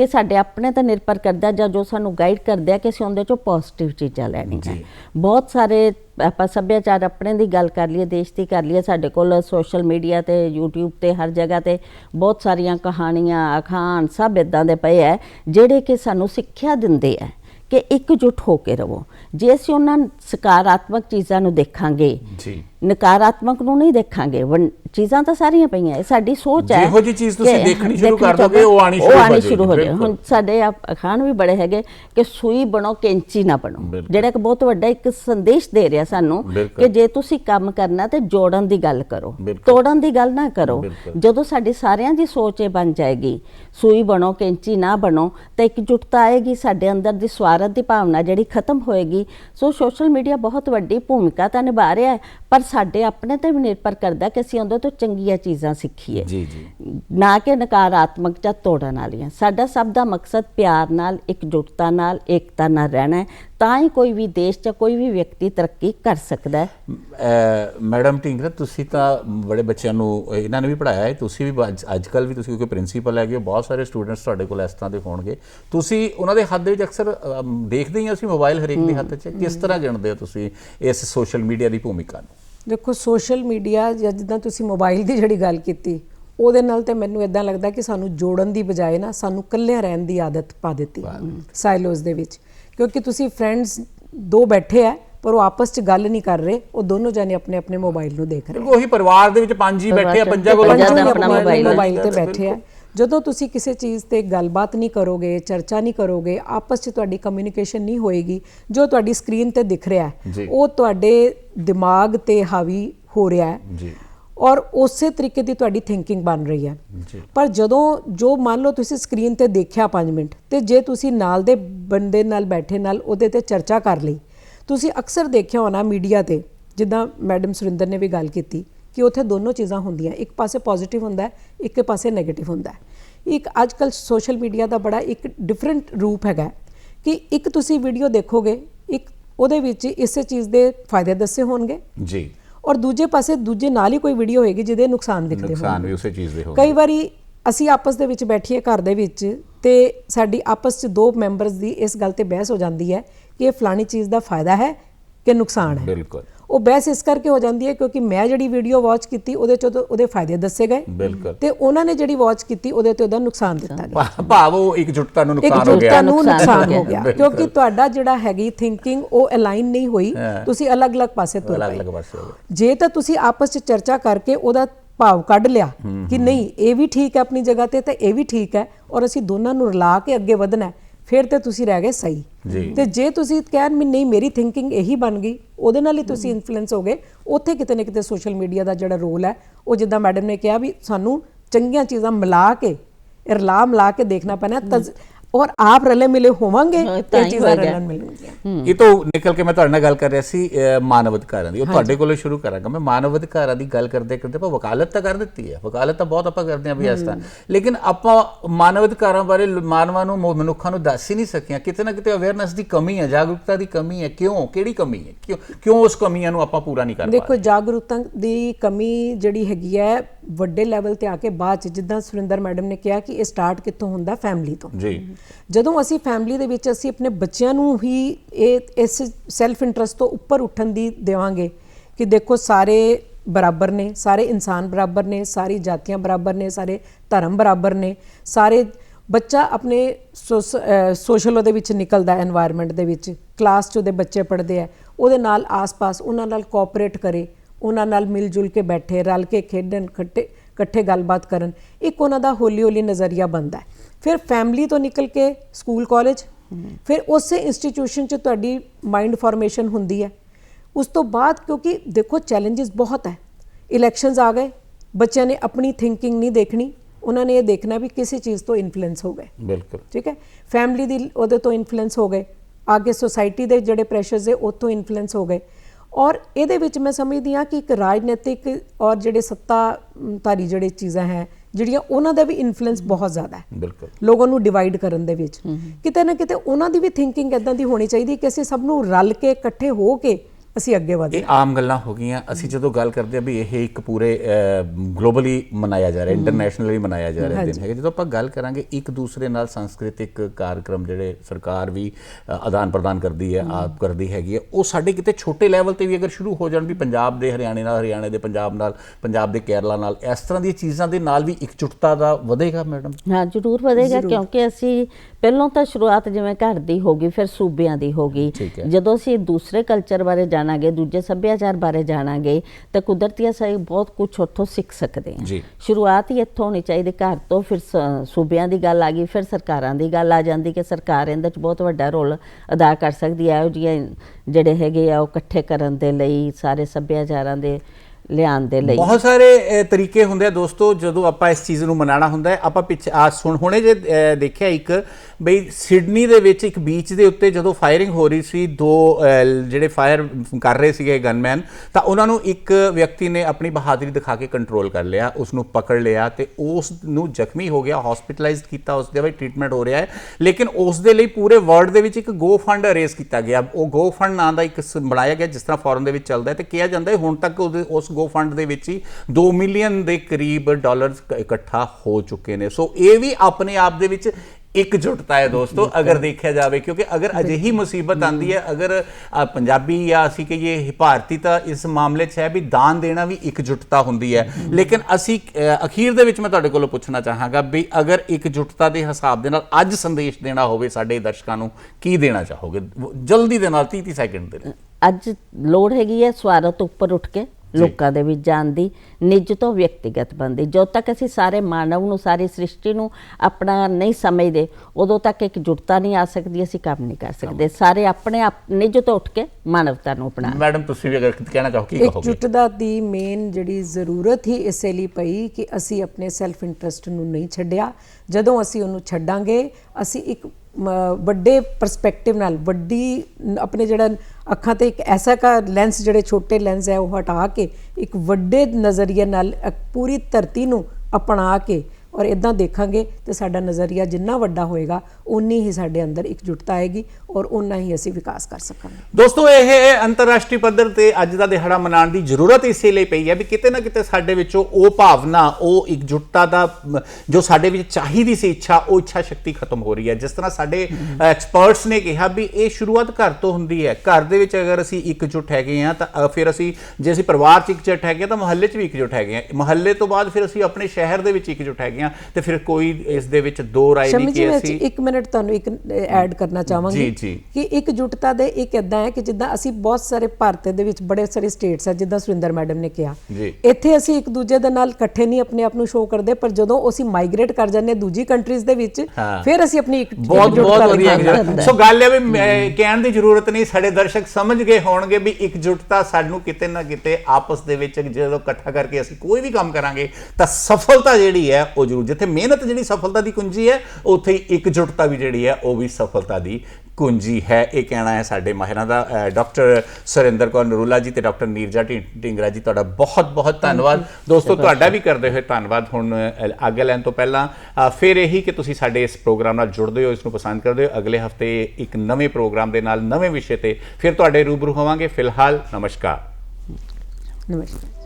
ਕਿ ਸਾਡੇ ਆਪਣੇ ਤੇ ਨਿਰਭਰ ਕਰਦਾ ਜਾਂ ਜੋ ਸਾਨੂੰ ਗਾਈਡ ਕਰਦਾ ਹੈ ਕਿ ਅਸੀਂ ਉਹਦੇ ਚੋਂ ਪੋਜ਼ਿਟਿਵ ਚੀਜ਼ਾਂ ਲੈਣੀਆਂ। ਬਹੁਤ ਸਾਰੇ ਆਪਾਂ ਸੱਭਿਆਚਾਰ ਆਪਣੇ ਦੀ ਗੱਲ ਕਰ ਲਈਏ ਦੇਸ਼ ਦੀ ਕਰ ਲਈਏ ਸਾਡੇ ਕੋਲ ਸੋਸ਼ਲ ਮੀਡੀਆ ਤੇ YouTube ਤੇ ਹਰ ਜਗ੍ਹਾ ਤੇ ਬਹੁਤ ਸਾਰੀਆਂ ਕਹਾਣੀਆਂ ਅਖਾਣ ਸਭ ਇਦਾਂ ਦੇ ਪਏ ਹੈ ਜਿਹੜੇ ਕਿ ਸਾਨੂੰ ਸਿੱਖਿਆ ਦਿੰਦੇ ਹੈ ਕਿ ਇਕਜੁੱਟ ਹੋ ਕੇ ਰਹੋ ਜੇ ਅਸੀਂ ਉਹਨਾਂ ਸਕਾਰਾਤਮਕ ਚੀਜ਼ਾਂ ਨੂੰ ਦੇਖਾਂਗੇ ਜੀ। ਨਕਾਰਾਤਮਕ ਨੂੰ ਨਹੀਂ ਦੇਖਾਂਗੇ ਚੀਜ਼ਾਂ ਤਾਂ ਸਾਰੀਆਂ ਪਈਆਂ ਇਹ ਸਾਡੀ ਸੋਚ ਹੈ ਜਿਹੋ ਜਿਹੀ ਚੀਜ਼ ਤੁਸੀਂ ਦੇਖਣੀ ਸ਼ੁਰੂ ਕਰ ਦੋਗੇ, ਉਹ ਆਉਣੀ ਸ਼ੁਰੂ ਹੋ ਜਾਏਗੀ, ਸ਼ੁਰੂ ਹੋ ਜਾਏ। ਹੁਣ ਸਾਡੇ ਅਖਾਣ ਵੀ ਬੜੇ ਹੈਗੇ ਕਿ ਸੂਈ ਬਣੋ ਕੈਂਚੀ ਨਾ ਬਣੋ। ਜਿਹੜਾ ਕਿ ਬਹੁਤ ਵੱਡਾ ਇੱਕ ਸੰਦੇਸ਼ ਦੇ ਰਿਹਾ ਸਾਨੂੰ। ਕਿ ਜੇ ਤੁਸੀਂ ਕੰਮ ਕਰਨਾ ਤੇ ਜੋੜਨ ਦੀ ਗੱਲ ਕਰੋ। ਤੋੜਨ ਦੀ ਗੱਲ ਨਾ ਕਰੋ। ਜਦੋਂ ਸਾਡੀ ਸਾਰਿਆਂ ਦੀ ਸੋਚ ਇਹ ਬਣ ਜਾਏਗੀ ਸੂਈ ਬਣੋ ਕੈਂਚੀ ਨਾ ਬਣੋ ਤਾਂ ਇਕਜੁੱਟਤਾ ਆਏਗੀ ਸਾਡੇ ਅੰਦਰ ਦੀ ਸਵਾਰਥ ਦੀ ਭਾਵਨਾ ਜਿਹੜੀ ਖਤਮ ਹੋਏਗੀ ਸੋ ਸੋਸ਼ਲ ਮੀਡੀਆ ਬਹੁਤ ਵੱਡੀ ਭੂਮਿਕਾ ਤਾਂ ਨਿਭਾ ਰਿਹਾ ਹੈ ਪਰ ਸਾਡੇ ਆਪਣੇ ਤੇ ਵੀ ਨਿਰਭਰ ਕਰਦਾ ਕਿ ਅਸੀਂ ਉਹਦੇ ਤੋਂ ਚੰਗੀਆਂ ਚੀਜ਼ਾਂ ਸਿੱਖੀਏ। ਜੀ ਜੀ। ਨਾ ਕਿ ਨਕਾਰਾਤਮਕ ਜਾਂ ਤੋੜਨ ਵਾਲੀਆਂ। ਸਾਡਾ ਸਭ ਦਾ ਮਕਸਦ ਪਿਆਰ ਨਾਲ ਇਕਜੁੱਟਤਾ ਨਾਲ ਏਕਤਾ ਨਾਲ ਰਹਿਣਾ ਹੈ। ਤਾਂ ਹੀ ਕੋਈ ਵੀ ਦੇਸ਼ ਜਾਂ ਕੋਈ ਵੀ ਵਿਅਕਤੀ ਤਰੱਕੀ ਕਰ ਸਕਦਾ ਹੈ। ਮੈਡਮ ਢਿੰਗਰਾ ਤੁਸੀਂ ਤਾਂ ਬੜੇ ਬੱਚਿਆਂ ਨੂੰ ਇਹਨਾਂ ਨੇ ਵੀ ਪੜਾਇਆ ਹੈ ਤੁਸੀਂ ਵੀ ਅੱਜ ਕੱਲ ਵੀ ਤੁਸੀਂ ਕਿਉਂਕਿ ਪ੍ਰਿੰਸੀਪਲ ਹੈਗੇ ਹੋ ਬਹੁਤ ਸਾਰੇ ਸਟੂਡੈਂਟਸ ਤੁਹਾਡੇ ਕੋਲ ਇਸ ਤਰ੍ਹਾਂ ਦੇ ਹੋਣਗੇ। ਤੁਸੀਂ ਉਹਨਾਂ ਦੇ ਹੱਥ ਦੇ ਵਿੱਚ ਅਕਸਰ ਦੇਖਦੇ ਹੀ ਹਾਂ ਅਸੀਂ ਮੋਬਾਈਲ ਹਰੇਕ ਦੇ ਹੱਥ 'ਚ। ਕਿਸ ਤਰ੍ਹਾਂ ਜਾਣਦੇ ਹੋ ਤੁਸੀਂ ਇਸ ਸੋਸ਼ਲ ਮੀਡੀਆ ਦੀ ਭੂਮਿਕਾ ਨੂੰ? ਦੇਖੋ ਸੋਸ਼ਲ ਮੀਡੀਆ ਜਾਂ ਜਿੱਦਾਂ ਤੁਸੀਂ ਮੋਬਾਈਲ ਦੀ ਜਿਹੜੀ ਗੱਲ ਕੀਤੀ ਉਹਦੇ ਨਾਲ ਤੇ ਮੈਨੂੰ ਇਦਾਂ ਲੱਗਦਾ ਕਿ ਸਾਨੂੰ ਜੋੜਨ ਦੀ ਬਜਾਏ ਨਾ ਸਾਨੂੰ ਇਕੱਲਿਆਂ ਰਹਿਣ ਦੀ ਆਦਤ ਪਾ ਦਿੱਤੀ ਸਾਈਲੋਜ਼ ਦੇ ਵਿੱਚ। ਕਿਉਂਕਿ ਤੁਸੀਂ ਫਰੈਂਡਸ ਦੋ ਬੈਠੇ ਆ ਪਰ ਉਹ ਆਪਸ 'ਚ ਗੱਲ ਨਹੀਂ ਕਰ ਰਹੇ ਉਹ ਦੋਨੋਂ ਜਾਨੇ ਆਪਣੇ ਆਪਣੇ ਮੋਬਾਈਲ ਨੂੰ ਦੇਖ ਰਹੇ ਕਿਉਂਕਿ ਉਹੀ ਪਰਿਵਾਰ ਦੇ ਵਿੱਚ ਪੰਜ ਹੀ ਬੈਠੇ ਆ ਪੰਜਾਂ ਕੋਲ ਆਪਣਾ ਆਪਣੇ ਮੋਬਾਈਲ ਤੇ ਬੈਠੇ ਆ। ਜਦੋਂ ਤੁਸੀਂ ਕਿਸੇ ਚੀਜ਼ ਤੇ ਗੱਲਬਾਤ ਨਹੀਂ ਕਰੋਗੇ ਚਰਚਾ ਨਹੀਂ ਕਰੋਗੇ ਆਪਸ 'ਚ ਤੁਹਾਡੀ ਕਮਿਊਨੀਕੇਸ਼ਨ ਨਹੀਂ ਹੋਏਗੀ ਜੋ ਤੁਹਾਡੀ ਸਕਰੀਨ ਤੇ ਦਿਖ ਰਿਹਾ ਉਹ ਤੁਹਾਡੇ ਦਿਮਾਗ ਤੇ ਹਾਵੀ ਹੋ ਰਿਹਾ ਹੈ। ਜੀ। ਔਰ ਉਸੇ ਤਰੀਕੇ ਦੀ ਤੁਹਾਡੀ ਥਿੰਕਿੰਗ ਬਣ ਰਹੀ ਹੈ। ਪਰ ਜਦੋਂ ਜੋ ਮੰਨ ਲਓ ਤੁਸੀਂ ਸਕਰੀਨ ਤੇ ਦੇਖਿਆ 5 ਮਿੰਟ ਤੇ ਜੇ ਤੁਸੀਂ ਨਾਲ ਦੇ ਬੰਦੇ ਨਾਲ ਬੈਠੇ ਨਾਲ ਉਹਦੇ ਤੇ ਚਰਚਾ ਕਰ ਲਈ ਤੁਸੀਂ ਅਕਸਰ ਦੇਖਿਆ ਹੋਣਾ ਮੀਡੀਆ ਤੇ ਜਿੱਦਾਂ ਮੈਡਮ ਸੁਰਿੰਦਰ ਨੇ ਵੀ ਗੱਲ ਕੀਤੀ ਕਿ ਉੱਥੇ ਦੋਨੋਂ ਚੀਜ਼ਾਂ ਹੁੰਦੀਆਂ ਇੱਕ ਪਾਸੇ ਪੋਜ਼ਿਟਿਵ ਹੁੰਦਾ ਹੈ ਇੱਕ ਪਾਸੇ 네ਗੇਟਿਵ ਹੁੰਦਾ ਹੈ। ਇੱਕ ਅੱਜ ਕੱਲ ਸੋਸ਼ਲ ਮੀਡੀਆ ਦਾ ਬੜਾ ਇੱਕ ਡਿਫਰੈਂਟ ਰੂਪ ਹੈਗਾ ਕਿ ਇੱਕ ਤੁਸੀਂ ਵੀਡੀਓ ਦੇਖੋਗੇ ਇੱਕ ਉਹਦੇ ਵਿੱਚ ਇਸੇ ਚੀਜ਼ ਦੇ ਫਾਇਦੇ ਦੱਸੇ ਹੋਣਗੇ। ਜੀ। ਔਰ ਦੂਜੇ ਪਾਸੇ ਦੂਜੇ ਨਾਲ ਹੀ ਕੋਈ ਵੀਡੀਓ ਹੋਏਗੀ ਜਿਹਦੇ ਨੁਕਸਾਨ ਦਿਖਦੇ ਹੋਣਗੇ। ਨੁਕਸਾਨ ਵੀ ਉਸੇ ਚੀਜ਼ ਦੇ ਹੋ ਕਈ ਵਾਰੀ ਅਸੀਂ ਆਪਸ ਦੇ ਵਿੱਚ ਬੈਠੀਏ ਘਰ ਦੇ ਵਿੱਚ ਤੇ ਸਾਡੀ ਆਪਸ 'ਚ ਦੋ ਮੈਂਬਰਸ ਦੀ ਇਸ ਗੱਲ ਤੇ ਬਹਿਸ ਹੋ ਜਾਂਦੀ ਹੈ ਕਿ ਇਹ ਫਲਾਣੀ ਚੀਜ਼ ਦਾ ਫਾਇਦਾ ਹੈ ਕਿ ਨੁਕਸਾਨ ਹੈ। ਬਿਲਕੁਲ। ਉਹ ਬਹਿਸ ਇਸ ਕਰਕੇ ਹੋ ਜਾਂਦੀ ਹੈ ਕਿਉਂਕਿ ਮੈਂ ਜਿਹੜੀ ਵੀਡੀਓ ਵਾਚ ਕੀਤੀ ਉਹਦੇ ਚ ਉਹਦੇ- ਫਾਇਦੇ ਦੱਸੇ ਗਏ। ਤੇ ਉਹਨਾਂ ਨੇ ਜਿਹੜੀ ਵਾਚ ਕੀਤੀ ਉਹਦੇ ਤੇ ਉਹਦਾ ਨੁਕਸਾਨ ਦਿੱਤਾ ਗਿਆ। ਭਾਵ ਉਹ ਇਕਜੁੱਟਤਾ ਨੂੰ ਇੱਕ ਨੁਕਸਾਨ ਹੋ ਜੁਟਤਾ ਗਿਆ ਨੂੰ ਨੁਕਸਾਨ ਹੋ ਗਿਆ। ਕਿਉਂਕਿ ਤੁਹਾਡਾ ਜਿਹੜਾ ਹੈਗੀ ਥਿੰਕਿੰਗ ਉਹ ਅਲਾਈਨ ਨਹੀਂ ਹੋਈ। ਤੁਸੀਂ ਅਲੱਗ-ਅਲੱਗ ਪਾਸੇ ਤੁਰ ਅਲੱਗ ਪਏ। ਜੇ ਤਾਂ ਤੁਸੀਂ ਆਪਸ ਚ ਚਰਚਾ ਕਰਕੇ ਉਹਦਾ ਭਾਵ ਕੱਢ ਲਿਆ ਕਿ ਨਹੀਂ ਇਹ ਵੀ ਠੀਕ ਹੈ ਆਪਣੀ ਜਗ੍ਹਾ ਤੇ ਤੇ ਇਹ ਵੀ ਠੀਕ ਹੈ ਔਰ ਅਸੀਂ ਦੋਨਾਂ ਨੂੰ ਰਲਾ ਕੇ ਅੱਗੇ ਵਧਣਾ ਹੈ, ਫਿਰ ਤੇ ਤੁਸੀਂ ਰਹਿ ਗਏ ਸਹੀ। ਤੇ ਜੇ ਤੁਸੀਂ ਕਹਿਣ ਵੀ ਨਹੀਂ ਮੇਰੀ ਥਿੰਕਿੰਗ ਇਹੀ ਬਣ ਗਈ ਉਹਦੇ ਨਾਲ ਹੀ ਤੁਸੀਂ ਇਨਫਲੂਐਂਸ ਹੋ ਗਏ। ਉੱਥੇ ਕਿਤੇ ਨਾ ਕਿਤੇ ਸੋਸ਼ਲ ਮੀਡੀਆ ਦਾ ਜਿਹੜਾ ਰੋਲ ਹੈ ਉਹ ਜਿੱਦਾਂ ਮੈਡਮ ਨੇ ਕਿਹਾ ਵੀ ਸਾਨੂੰ ਚੰਗੀਆਂ ਚੀਜ਼ਾਂ ਮਿਲਾ ਕੇ ਰਲਾ ਮਿਲਾ ਕੇ ਦੇਖਣਾ ਪੈਣਾ। ਤਜ਼- ਔਰ ਆਪ ਰਲੇ ਮਿਲੇ ਹੋਵਾਂਗੇ ਤਾਂ ਇਹ ਚੀਜ਼ਾਂ। ਰਲਣ ਮਿਲਣਗੀਆਂ। ਇਹ ਤੋਂ ਨਿਕਲ ਕੇ ਮੈਂ ਤੁਹਾਡੇ ਨਾਲ ਗੱਲ ਕਰ ਰਿਹਾ ਸੀ ਮਾਨਵ ਅਧਿਕਾਰਾਂ ਦੀ। ਉਹ ਤੁਹਾਡੇ ਕੋਲੋਂ ਸ਼ੁਰੂ ਕਰਾਂਗਾ ਮੈਂ। ਮਾਨਵ ਅਧਿਕਾਰਾਂ ਦੀ ਗੱਲ ਕਰਦੇ ਕਰਦੇ ਆਪਾਂ ਵਕਾਲਤ ਤਾਂ ਕਰ ਦਿੱਤੀ ਹੈ। ਵਕਾਲਤ ਤਾਂ ਬਹੁਤ ਆਪਾਂ ਕਰਦੇ ਹਾਂ ਵੀ ਇਸ ਤਰ੍ਹਾਂ। ਲੇਕਿਨ ਆਪਾਂ ਮਾਨਵ ਅਧਿਕਾਰਾਂ ਬਾਰੇ ਮਾਨਵਾਂ ਨੂੰ ਮਨੁੱਖਾਂ ਨੂੰ ਦੱਸ ਹੀ ਨਹੀਂ ਸਕਿਆ। ਕਿਤੇ ਨਾ ਕਿਤੇ ਅਵੇਅਰਨੈਸ ਦੀ ਕਮੀ ਹੈ ਜਾਗਰੂਕਤਾ ਦੀ ਕਮੀ ਹੈ। ਕਿਉਂ? ਕਿਹੜੀ ਕਮੀ ਹੈ? ਕਿਉਂ ਕਿਉਂ ਉਸ ਕਮੀਆਂ ਨੂੰ ਆਪਾਂ ਪੂਰਾ ਨਹੀਂ ਕਰ ਪਾ ਦੇਖੋ ਜਾਗਰੂਕਤਾ ਦੀ ਕਮੀ ਜਿਹੜੀ ਹੈਗੀ ਹੈ ਵੱਡੇ ਲੈਵਲ ਤੇ ਆ ਕੇ ਬਾਅਦ ਚ ਜਿੱਦਾਂ ਸੁਰਿੰਦਰ ਮੈਡਮ ਨੇ ਕਿਹਾ ਕਿ ਇਹ ਸਟਾਰਟ ਕਿੱਥੋਂ ਹੁੰਦਾ? ਫੈਮਿਲੀ ਤੋਂ। ਜੀ। ਜਦੋਂ ਅਸੀਂ ਫੈਮਿਲੀ ਦੇ ਵਿੱਚ ਅਸੀਂ ਆਪਣੇ ਬੱਚਿਆਂ ਨੂੰ ਹੀ ਇਹ ਇਸ ਸੈਲਫ ਇੰਟਰਸਟ ਤੋਂ ਉੱਪਰ ਉੱਠਣ ਦੀ ਦੇਵਾਂਗੇ ਕਿ ਦੇਖੋ ਸਾਰੇ ਬਰਾਬਰ ਨੇ ਸਾਰੇ ਇਨਸਾਨ ਬਰਾਬਰ ਨੇ ਸਾਰੀ ਜਾਤੀਆਂ ਬਰਾਬਰ ਨੇ ਸਾਰੇ ਧਰਮ ਬਰਾਬਰ ਨੇ ਸਾਰੇ ਬੱਚਾ ਆਪਣੇ ਸੋਸ਼ਲ ਉਹਦੇ ਵਿੱਚ ਨਿਕਲਦਾ ਹੈ এনवायरमेंट ਦੇ ਵਿੱਚ ਕਲਾਸ 'ਚ ਉਹਦੇ ਬੱਚੇ ਪੜਦੇ ਆ ਉਹਦੇ ਨਾਲ ਆਸ-ਪਾਸ ਉਹਨਾਂ ਨਾਲ ਕੋਆਪਰੇਟ ਕਰੇ ਉਹਨਾਂ ਨਾਲ ਮਿਲ ਜੁਲ ਕੇ ਬੈਠੇ ਰਲ ਕੇ ਖੇਡਣ ਇਕੱਠੇ ਇਕੱਠੇ ਗੱਲਬਾਤ ਕਰਨ ਇੱਕ ਉਹਨਾਂ ਦਾ ਹੌਲੀ-ਹੌਲੀ ਨਜ਼ਰੀਆ ਬਣਦਾ ਹੈ। ਫਿਰ ਫੈਮਿਲੀ ਤੋਂ ਨਿਕਲ ਕੇ ਸਕੂਲ ਕਾਲਜ ਫਿਰ ਉਸੇ ਇੰਸਟੀਟਿਊਸ਼ਨ 'ਚ ਤੁਹਾਡੀ ਮਾਈਂਡ ਫਾਰਮੇਸ਼ਨ ਹੁੰਦੀ ਹੈ। ਉਸ ਤੋਂ ਬਾਅਦ ਕਿਉਂਕਿ ਦੇਖੋ ਚੈਲੰਜਸ ਬਹੁਤ ਹੈ। ਇਲੈਕਸ਼ਨਸ ਆ ਗਏ ਬੱਚਿਆਂ ਨੇ ਆਪਣੀ ਥਿੰਕਿੰਗ ਨਹੀਂ ਦੇਖਣੀ ਉਹਨਾਂ ਨੇ ਇਹ ਦੇਖਣਾ ਵੀ ਕਿਸੇ ਚੀਜ਼ ਤੋਂ ਇਨਫਲੂਐਂਸ ਹੋ ਗਏ। ਬਿਲਕੁਲ। ਠੀਕ ਹੈ? ਫੈਮਿਲੀ ਦੀ ਉਹਦੇ ਤੋਂ ਇਨਫਲੂਐਂਸ ਹੋ ਗਏ ਅੱਗੇ ਸੋਸਾਇਟੀ ਦੇ ਜਿਹੜੇ ਪ੍ਰੈਸ਼ਰਸ ਹੈ ਉਹ ਤੋਂ ਇਨਫਲੂਐਂਸ ਹੋ ਗਏ। ਔਰ ਇਹਦੇ ਵਿੱਚ ਮੈਂ ਸਮਝਦੀ ਹਾਂ ਕਿ ਇੱਕ ਰਾਜਨੀਤਿਕ ਔਰ ਜਿਹੜੇ ਸੱਤਾ ਧਾਰੀ ਜਿਹੜੇ ਚੀਜ਼ਾਂ ਹੈ ਜਿਹੜੀਆਂ ਉਹਨਾਂ ਦਾ ਵੀ ਇਨਫਲੂਐਂਸ ਬਹੁਤ ਜ਼ਿਆਦਾ ਹੈ। ਬਿਲਕੁਲ। ਲੋਕਾਂ ਨੂੰ ਡਿਵਾਈਡ ਕਰਨ ਦੇ ਵਿੱਚ। ਕਿਤੇ ਨਾ ਕਿਤੇ ਉਹਨਾਂ ਦੀ ਵੀ ਥਿੰਕਿੰਗ ਇਦਾਂ ਦੀ ਹੋਣੀ ਚਾਹੀਦੀ ਕਿ ਅਸੀਂ ਸਭ ਨੂੰ ਰਲ ਕੇ ਇਕੱਠੇ ਹੋ ਕੇ ਅਸੀਂ ਅੱਗੇ ਵਧੇ। ਇਹ ਆਮ ਗੱਲਾਂ ਹੋ ਗਈਆਂ। ਅਸੀਂ ਜਦੋਂ ਗੱਲ ਕਰਦੇ ਆ ਵੀ ਇਹ ਇੱਕ ਪੂਰੇ ਗਲੋਬਲੀ ਮਨਾਇਆ ਜਾ ਰਿਹਾ ਇੰਟਰਨੈਸ਼ਨਲੀ ਮਨਾਇਆ ਜਾ ਰਿਹਾ ਦਿਨ ਹੈਗਾ। ਜਦੋਂ ਆਪਾਂ ਗੱਲ ਕਰਾਂਗੇ ਇੱਕ ਦੂਸਰੇ ਨਾਲ ਸੰਸਕ੍ਰਿਤਿਕ ਕਾਰਜਕ੍ਰਮ ਜਿਹੜੇ ਸਰਕਾਰ ਵੀ ਆਦਾਨ ਪ੍ਰਦਾਨ ਕਰਦੀ ਹੈ ਆਪ ਕਰਦੀ ਹੈਗੀ ਹੈ ਉਹ ਸਾਡੇ ਕਿਤੇ ਛੋਟੇ ਲੈਵਲ ਤੇ ਵੀ ਅਗਰ ਸ਼ੁਰੂ ਹੋ ਜਾਣ ਵੀ ਪੰਜਾਬ ਦੇ ਹਰਿਆਣੇ ਨਾਲ ਹਰਿਆਣੇ ਦੇ ਪੰਜਾਬ ਨਾਲ ਪੰਜਾਬ ਦੇ ਕੇਰਲਾ ਨਾਲ ਇਸ ਤਰ੍ਹਾਂ ਦੀਆਂ ਚੀਜ਼ਾਂ ਦੇ ਨਾਲ ਵੀ ਇਕਜੁੱਟਤਾ ਦਾ ਵਧੇਗਾ ਮੈਡਮ? ਹਾਂ ਜ਼ਰੂਰ ਵਧੇਗਾ ਕਿਉਂਕਿ ਅਸੀਂ ਪਹਿਲਾਂ ਤਾਂ ਸ਼ੁਰੂਆਤ ਜਿਵੇਂ ਘਰ ਦੀ ਹੋ ਗਈ ਫਿਰ ਸੂਬਿਆਂ ਦੀ ਹੋ ਗਈ। ਠੀਕ ਹੈ। ਜਦੋਂ ਅਸੀਂ ਦੂਸਰੇ ਕਲਚਰ ਬਾਰੇ ਜਾਣਾਂਗੇ ਦੂਜੇ ਸੱਭਿਆਚਾਰ ਬਾਰੇ ਜਾਣਾਂਗੇ ਤਾਂ ਕੁਦਰਤੀ ਅਸੀਂ ਬਹੁਤ ਕੁਝ ਉੱਥੋਂ ਸਿੱਖ ਸਕਦੇ ਹਾਂ। ਸ਼ੁਰੂਆਤ ਹੀ ਇੱਥੋਂ ਹੋਣੀ ਚਾਹੀਦੀ ਘਰ ਤੋਂ ਫਿਰ ਸੂਬਿਆਂ ਦੀ ਗੱਲ ਆ ਗਈ ਫਿਰ ਸਰਕਾਰਾਂ ਦੀ ਗੱਲ ਆ ਜਾਂਦੀ ਕਿ ਸਰਕਾਰ ਇਹਦੇ 'ਚ ਬਹੁਤ ਵੱਡਾ ਰੋਲ ਅਦਾ ਕਰ ਸਕਦੀ ਹੈ ਜਿਹੀਆਂ ਜਿਹੜੇ ਹੈਗੇ ਆ ਉਹ ਇਕੱਠੇ ਕਰਨ ਦੇ ਲਈ ਸਾਰੇ ਸੱਭਿਆਚਾਰਾਂ ਦੇ ਲਿਆਉਣ ਦੇ ਲਈ। ਬਹੁਤ ਸਾਰੇ ਤਰੀਕੇ ਹੁੰਦੇ ਆ ਦੋਸਤੋ ਜਦੋਂ ਆਪਾਂ ਇਸ ਚੀਜ਼ ਨੂੰ ਮਨਾਣਾ ਹੁੰਦਾ ਹੈ ਆਪਾਂ ਪਿੱਛੇ ਆ ਸੁਣ ਹੁਣੇ ਜੇ ਦੇਖਿਆ ਇੱਕ ਬਈ ਸਿਡਨੀ ਦੇ ਵਿੱਚ ਇੱਕ ਬੀਚ ਦੇ ਉੱਤੇ ਜਦੋਂ ਫਾਇਰਿੰਗ ਹੋ ਰਹੀ ਸੀ, ਦੋ ਜਿਹੜੇ ਫਾਇਰ ਕਰ ਰਹੇ ਸੀਗੇ ਗਨਮੈਨ ਤਾਂ ਉਹਨਾਂ ਨੂੰ ਇੱਕ ਵਿਅਕਤੀ ਨੇ ਆਪਣੀ ਬਹਾਦਰੀ ਦਿਖਾ ਕੇ ਕੰਟਰੋਲ ਕਰ ਲਿਆ ਉਸ ਨੂੰ ਪਕੜ ਲਿਆ ਤੇ ਉਸ ਨੂੰ ਜ਼ਖਮੀ ਹੋ ਗਿਆ ਹਸਪੀਟਲਾਈਜ਼ਡ ਕੀਤਾ ਉਸ ਦੇ ਬਾਈ ਟ੍ਰੀਟਮੈਂਟ ਹੋ ਰਿਹਾ ਹੈ। ਲੇਕਿਨ ਉਸ ਦੇ ਲਈ ਪੂਰੇ ਵਰਲਡ ਦੇ ਵਿੱਚ ਇੱਕ ਗੋ ਫੰਡ ਅਰੇਜ਼ ਕੀਤਾ ਗਿਆ। ਉਹ ਗੋ ਫੰਡ ਨਾਂ ਦਾ ਇੱਕ ਸ- ਬਣਾਇਆ ਗਿਆ, ਜਿਸ ਤਰ੍ਹਾਂ ਫੋਰਨ ਦੇ ਵਿੱਚ ਚੱਲਦਾ ਹੈ ਤੇ ਕਿਹਾ ਜਾਂਦਾ ਹੈ ਹੁਣ ਤੱਕ ਉਸ ਗੋ ਫੰਡ ਦੇ ਵਿੱਚ ਹੀ 2 ਮਿਲੀਅਨ ਦੇ ਕਰੀਬ ਡਾਲਰਸ ਇਕੱਠਾ ਹੋ ਚੁੱਕੇ ਨੇ। ਸੋ ਇਹ ਵੀ ਆਪਣੇ ਆਪ ਦੇ ਵਿੱਚ ਇਕਜੁੱਟਤਾ ਹੈ ਦੋਸਤੋ ਅਗਰ ਦੇਖਿਆ ਜਾਵੇ ਕਿਉਂਕਿ ਅਗਰ ਅਜਿਹੀ ਮੁਸੀਬਤ ਆਂਦੀ ਹੈ। ਅਗਰ ਪੰਜਾਬੀ ਜਾਂ ਅਸੀਂ ਕਹੀਏ ਭਾਰਤੀ ਤਾਂ ਇਸ ਮਾਮਲੇ 'ਚ ਹੈ ਵੀ ਦਾਨ ਦੇਣਾ ਵੀ ਇਕਜੁੱਟਤਾ ਹੁੰਦੀ ਹੈ। ਲੇਕਿਨ ਅਸੀਂ ਅਖੀਰ ਦੇ ਵਿੱਚ ਮੈਂ ਤੁਹਾਡੇ ਕੋਲੋਂ ਪੁੱਛਣਾ ਚਾਹਾਂਗਾ ਵੀ ਅਗਰ ਇਕਜੁੱਟਤਾ ਦੇ ਹਿਸਾਬ ਦੇ ਨਾਲ ਅੱਜ ਸੰਦੇਸ਼ ਦੇਣਾ ਹੋਵੇ ਸਾਡੇ ਦਰਸ਼ਕਾਂ ਨੂੰ ਕੀ ਦੇਣਾ ਚਾਹੋਗੇ? ਜਲਦੀ ਦੇ ਨਾਲ 30 30 ਸੈਕਿੰਡ ਦੇ ਅੱਜ ਲੋੜ ਹੈਗੀ ਹੈ ਸਵਾਰਥ ਉੱਪਰ ਉੱਠ ਕੇ। ਲੋਕਾਂ ਦੇ ਵਿੱਚ ਜਾਣ ਦੀ ਨਿੱਜ ਤੋਂ ਵਿਅਕਤੀਗਤ ਬਣਦੀ ਜਦੋਂ ਤੱਕ ਅਸੀਂ ਸਾਰੇ ਮਾਨਵ ਨੂੰ ਸਾਰੀ ਸ੍ਰਿਸ਼ਟੀ ਨੂੰ ਆਪਣਾ ਨਹੀਂ ਸਮਝਦੇ ਉਦੋਂ ਤੱਕ ਇੱਕ ਜੁਟਤਾ ਨਹੀਂ ਆ ਸਕਦੀ ਅਸੀਂ ਕੰਮ ਨਹੀਂ ਕਰ ਸਕਦੇ। ਸਾਰੇ ਆਪਣੇ ਆਪ ਨਿੱਜ ਤੋਂ ਉੱਠ ਕੇ ਮਾਨਵਤਾ ਨੂੰ ਅਪਣਾ ਮੈਡਮ ਤੁਸੀਂ ਵੀ ਅਗਰ ਕਹਿਣਾ ਚਾਹੋ ਕੀ ਕਹੋਗੇ? ਇਕਜੁੱਟਤਾ ਦੀ ਮੇਨ ਜਿਹੜੀ ਜ਼ਰੂਰਤ ਹੀ ਇਸੇ ਲਈ ਪਈ ਕਿ ਅਸੀਂ ਆਪਣੇ ਸੈਲਫ ਇੰਟਰਸਟ ਨੂੰ ਨਹੀਂ ਛੱਡਿਆ। ਜਦੋਂ ਅਸੀਂ ਉਹਨੂੰ ਛੱਡਾਂਗੇ ਅਸੀਂ ਇੱਕ ਵੱਡੇ ਪਰਸਪੈਕਟਿਵ ਨਾਲ, ਵੱਡੀ ਆਪਣੇ ਜਿਹੜਾ ਅੱਖਾਂ ਤੇ ਇੱਕ ਐਸਾ ਕਾ ਲੈਂਸ ਜਿਹੜੇ ਛੋਟੇ ਲੈਂਸ ਹੈ, ਉਹ ਹਟਾ ਕੇ, ਇੱਕ ਵੱਡੇ ਨਜ਼ਰੀਏ ਨਾਲ ਪੂਰੀ ਧਰਤੀ ਨੂੰ ਅਪਣਾ ਕੇ ਔਰ ਇਦਾਂ ਦੇਖਾਂਗੇ ਤੇ ਸਾਡਾ ਨਜ਼ਰੀਆ ਜਿੰਨਾ ਵੱਡਾ ਹੋਏਗਾ ਉਨੀ ਹੀ ਸਾਡੇ ਅੰਦਰ ਇਕਜੁੱਟਤਾ ਆਏਗੀ ਔਰ ਉਨਾ ਹੀ ਅਸੀਂ ਵਿਕਾਸ ਕਰ ਸਕਾਂਗੇ। ਦੋਸਤੋ, ਇਹ ਅੰਤਰਰਾਸ਼ਟਰੀ ਪੱਧਰ ਤੇ ਅੱਜ ਦਾ ਦਿਹਾੜਾ ਮਨਾਉਣ ਦੀ ਜ਼ਰੂਰਤ ਇਸੇ ਲਈ ਪਈ ਹੈ ਵੀ ਕਿਤੇ ਨਾ ਕਿਤੇ ਸਾਡੇ ਵਿੱਚੋਂ ਉਹ ਭਾਵਨਾ, ਉਹ ਇਕਜੁੱਟਤਾ ਦਾ ਜੋ ਸਾਡੇ ਵਿੱਚ ਚਾਹੀਦੀ ਸੀ ਇੱਛਾ, ਉਹ ਇੱਛਾ ਸ਼ਕਤੀ ਖਤਮ ਹੋ ਰਹੀ ਹੈ। ਜਿਸ ਤਰ੍ਹਾਂ ਸਾਡੇ ਐਕਸਪਰਟਸ ਨੇ ਕਿਹਾ ਵੀ ਇਹ ਸ਼ੁਰੂਆਤ ਘਰ ਤੋਂ ਹੁੰਦੀ ਹੈ। ਘਰ ਦੇ ਵਿੱਚ ਅਗਰ ਅਸੀਂ ਇਕਜੁੱਟ ਹੈਗੇ ਆ ਤਾਂ ਫਿਰ ਅਸੀਂ, ਜੇ ਅਸੀਂ ਪਰਿਵਾਰ 'ਚ ਇਕਜੁੱਟ ਹੈਗੇ ਹਾਂ ਤਾਂ ਮੁਹੱਲੇ 'ਚ ਵੀ ਇਕਜੁੱਟ ਹੈਗੇ ਆ ਮੁਹੱਲੇ ਤੋਂ ਬਾਅਦ ਫਿਰ ਅਸੀਂ ਆਪਣੇ ਸ਼ਹਿਰ ਦੇ ਵਿੱਚ ਇਕਜੁੱਟ ਹੈਗੇ ਆ ਤੇ ਫਿਰ ਕੋਈ ਇਸ ਦੇ ਵਿੱਚ ਦੋ ਰਾਏ ਨਹੀਂ ਕਿ ਅਸੀਂ ਇੱਕ ਮਿੰਟ ਤੁਹਾਨੂੰ ਇੱਕ ਐਡ ਕਰਨਾ ਚਾਹਾਂਗੀ। ਕਿ ਇੱਕ ਜੁਟਤਾ ਦੇ ਇੱਕ ਇਦਾਂ ਹੈ ਕਿ ਜਿੱਦਾਂ ਅਸੀਂ ਬਹੁਤ ਸਾਰੇ ਭਾਰਤ ਦੇ ਵਿੱਚ ਬੜੇ ਸਾਰੇ ਸਟੇਟਸ ਆ ਜਿੱਦਾਂ ਸੁਰਿੰਦਰ ਮੈਡਮ ਨੇ ਕਿਹਾ। ਇੱਥੇ ਅਸੀਂ ਇੱਕ ਦੂਜੇ ਦੇ ਨਾਲ ਇਕੱਠੇ ਨਹੀਂ ਆਪਣੇ ਆਪ ਨੂੰ ਸ਼ੋਅ ਕਰਦੇ ਪਰ ਜਦੋਂ ਅਸੀਂ ਮਾਈਗ੍ਰੇਟ ਕਰ ਜਾਂਦੇ ਹਾਂ ਦੂਜੀ ਕੰਟਰੀਜ਼ ਦੇ ਵਿੱਚ ਹਾਂ। ਫਿਰ ਅਸੀਂ ਆਪਣੀ ਇੱਕ ਬਹੁਤ ਬਹੁਤ ਵਧੀਆ ਹਾਂ। ਸੋ ਗੱਲ ਹੈ ਵੀ ਕਹਿਣ ਦੀ ਜ਼ਰੂਰਤ ਨਹੀਂ ਸਾਡੇ ਦਰਸ਼ਕ ਸਮਝ ਗਏ ਹੋਣਗੇ ਵੀ ਇਕਜੁੱਟਤਾ ਸਾਨੂੰ ਕਿਤੇ ਨਾ ਕਿਤੇ ਆਪਸ ਦੇ ਵਿੱਚ ਜਦੋਂ ਇਕੱਠਾ ਕਰਕੇ ਅਸੀਂ ਕੋਈ ਵੀ ਕੰਮ ਕਰਾਂਗੇ ਤਾਂ ਸਫਲਤਾ ਜਿਹੜੀ ਹੈ ਉਹ ਜ਼ਰੂਰ। ਜਿੱਥੇ ਮਿਹਨਤ ਜਿਹੜੀ ਸਫਲਤਾ ਦੀ ਕੁੰਜੀ ਹੈ ਉੱਥੇ ਹੀ ਇਕਜੁੱਟਤਾ ਵੀ ਜਿਹੜੀ ਹੈ ਉਹ ਵੀ ਸਫਲਤਾ ਦੀ ਕੁੰਜੀ ਹੈ। ਇਹ ਕਹਿਣਾ ਹੈ ਸਾਡੇ ਮਾਹਿਰਾਂ ਦਾ ਡਾਕਟਰ ਸੁਰਿੰਦਰ ਕੌਰ ਨਰੂਲਾ ਜੀ ਤੇ ਡਾਕਟਰ ਨੀਰਜਾ ਢਿੰਗਰਾ ਜੀ ਤੁਹਾਡਾ ਬਹੁਤ ਬਹੁਤ ਧੰਨਵਾਦ। ਦੋਸਤੋ ਤੁਹਾਡਾ ਵੀ ਕਰਦੇ ਹੋਏ ਧੰਨਵਾਦ। ਹੁਣ ਅੱਗੇ ਲੈਣ ਤੋਂ ਪਹਿਲਾਂ ਫਿਰ ਇਹੀ ਕਿ ਤੁਸੀਂ ਸਾਡੇ ਇਸ ਪ੍ਰੋਗਰਾਮ ਨਾਲ ਜੁੜਦੇ ਹੋ ਇਸ ਨੂੰ ਪਸੰਦ ਕਰਦੇ ਹੋ ਅਗਲੇ ਹਫ਼ਤੇ ਇੱਕ ਨਵੇਂ ਪ੍ਰੋਗਰਾਮ ਦੇ ਨਾਲ ਨਵੇਂ ਵਿਸ਼ੇ ਤੇ ਫਿਰ ਤੁਹਾਡੇ ਰੂਬਰੂ ਹੋਵਾਂਗੇ। ਫਿਲਹਾਲ ਨਮਸਕਾਰ। ਨਮਸਕਾਰ।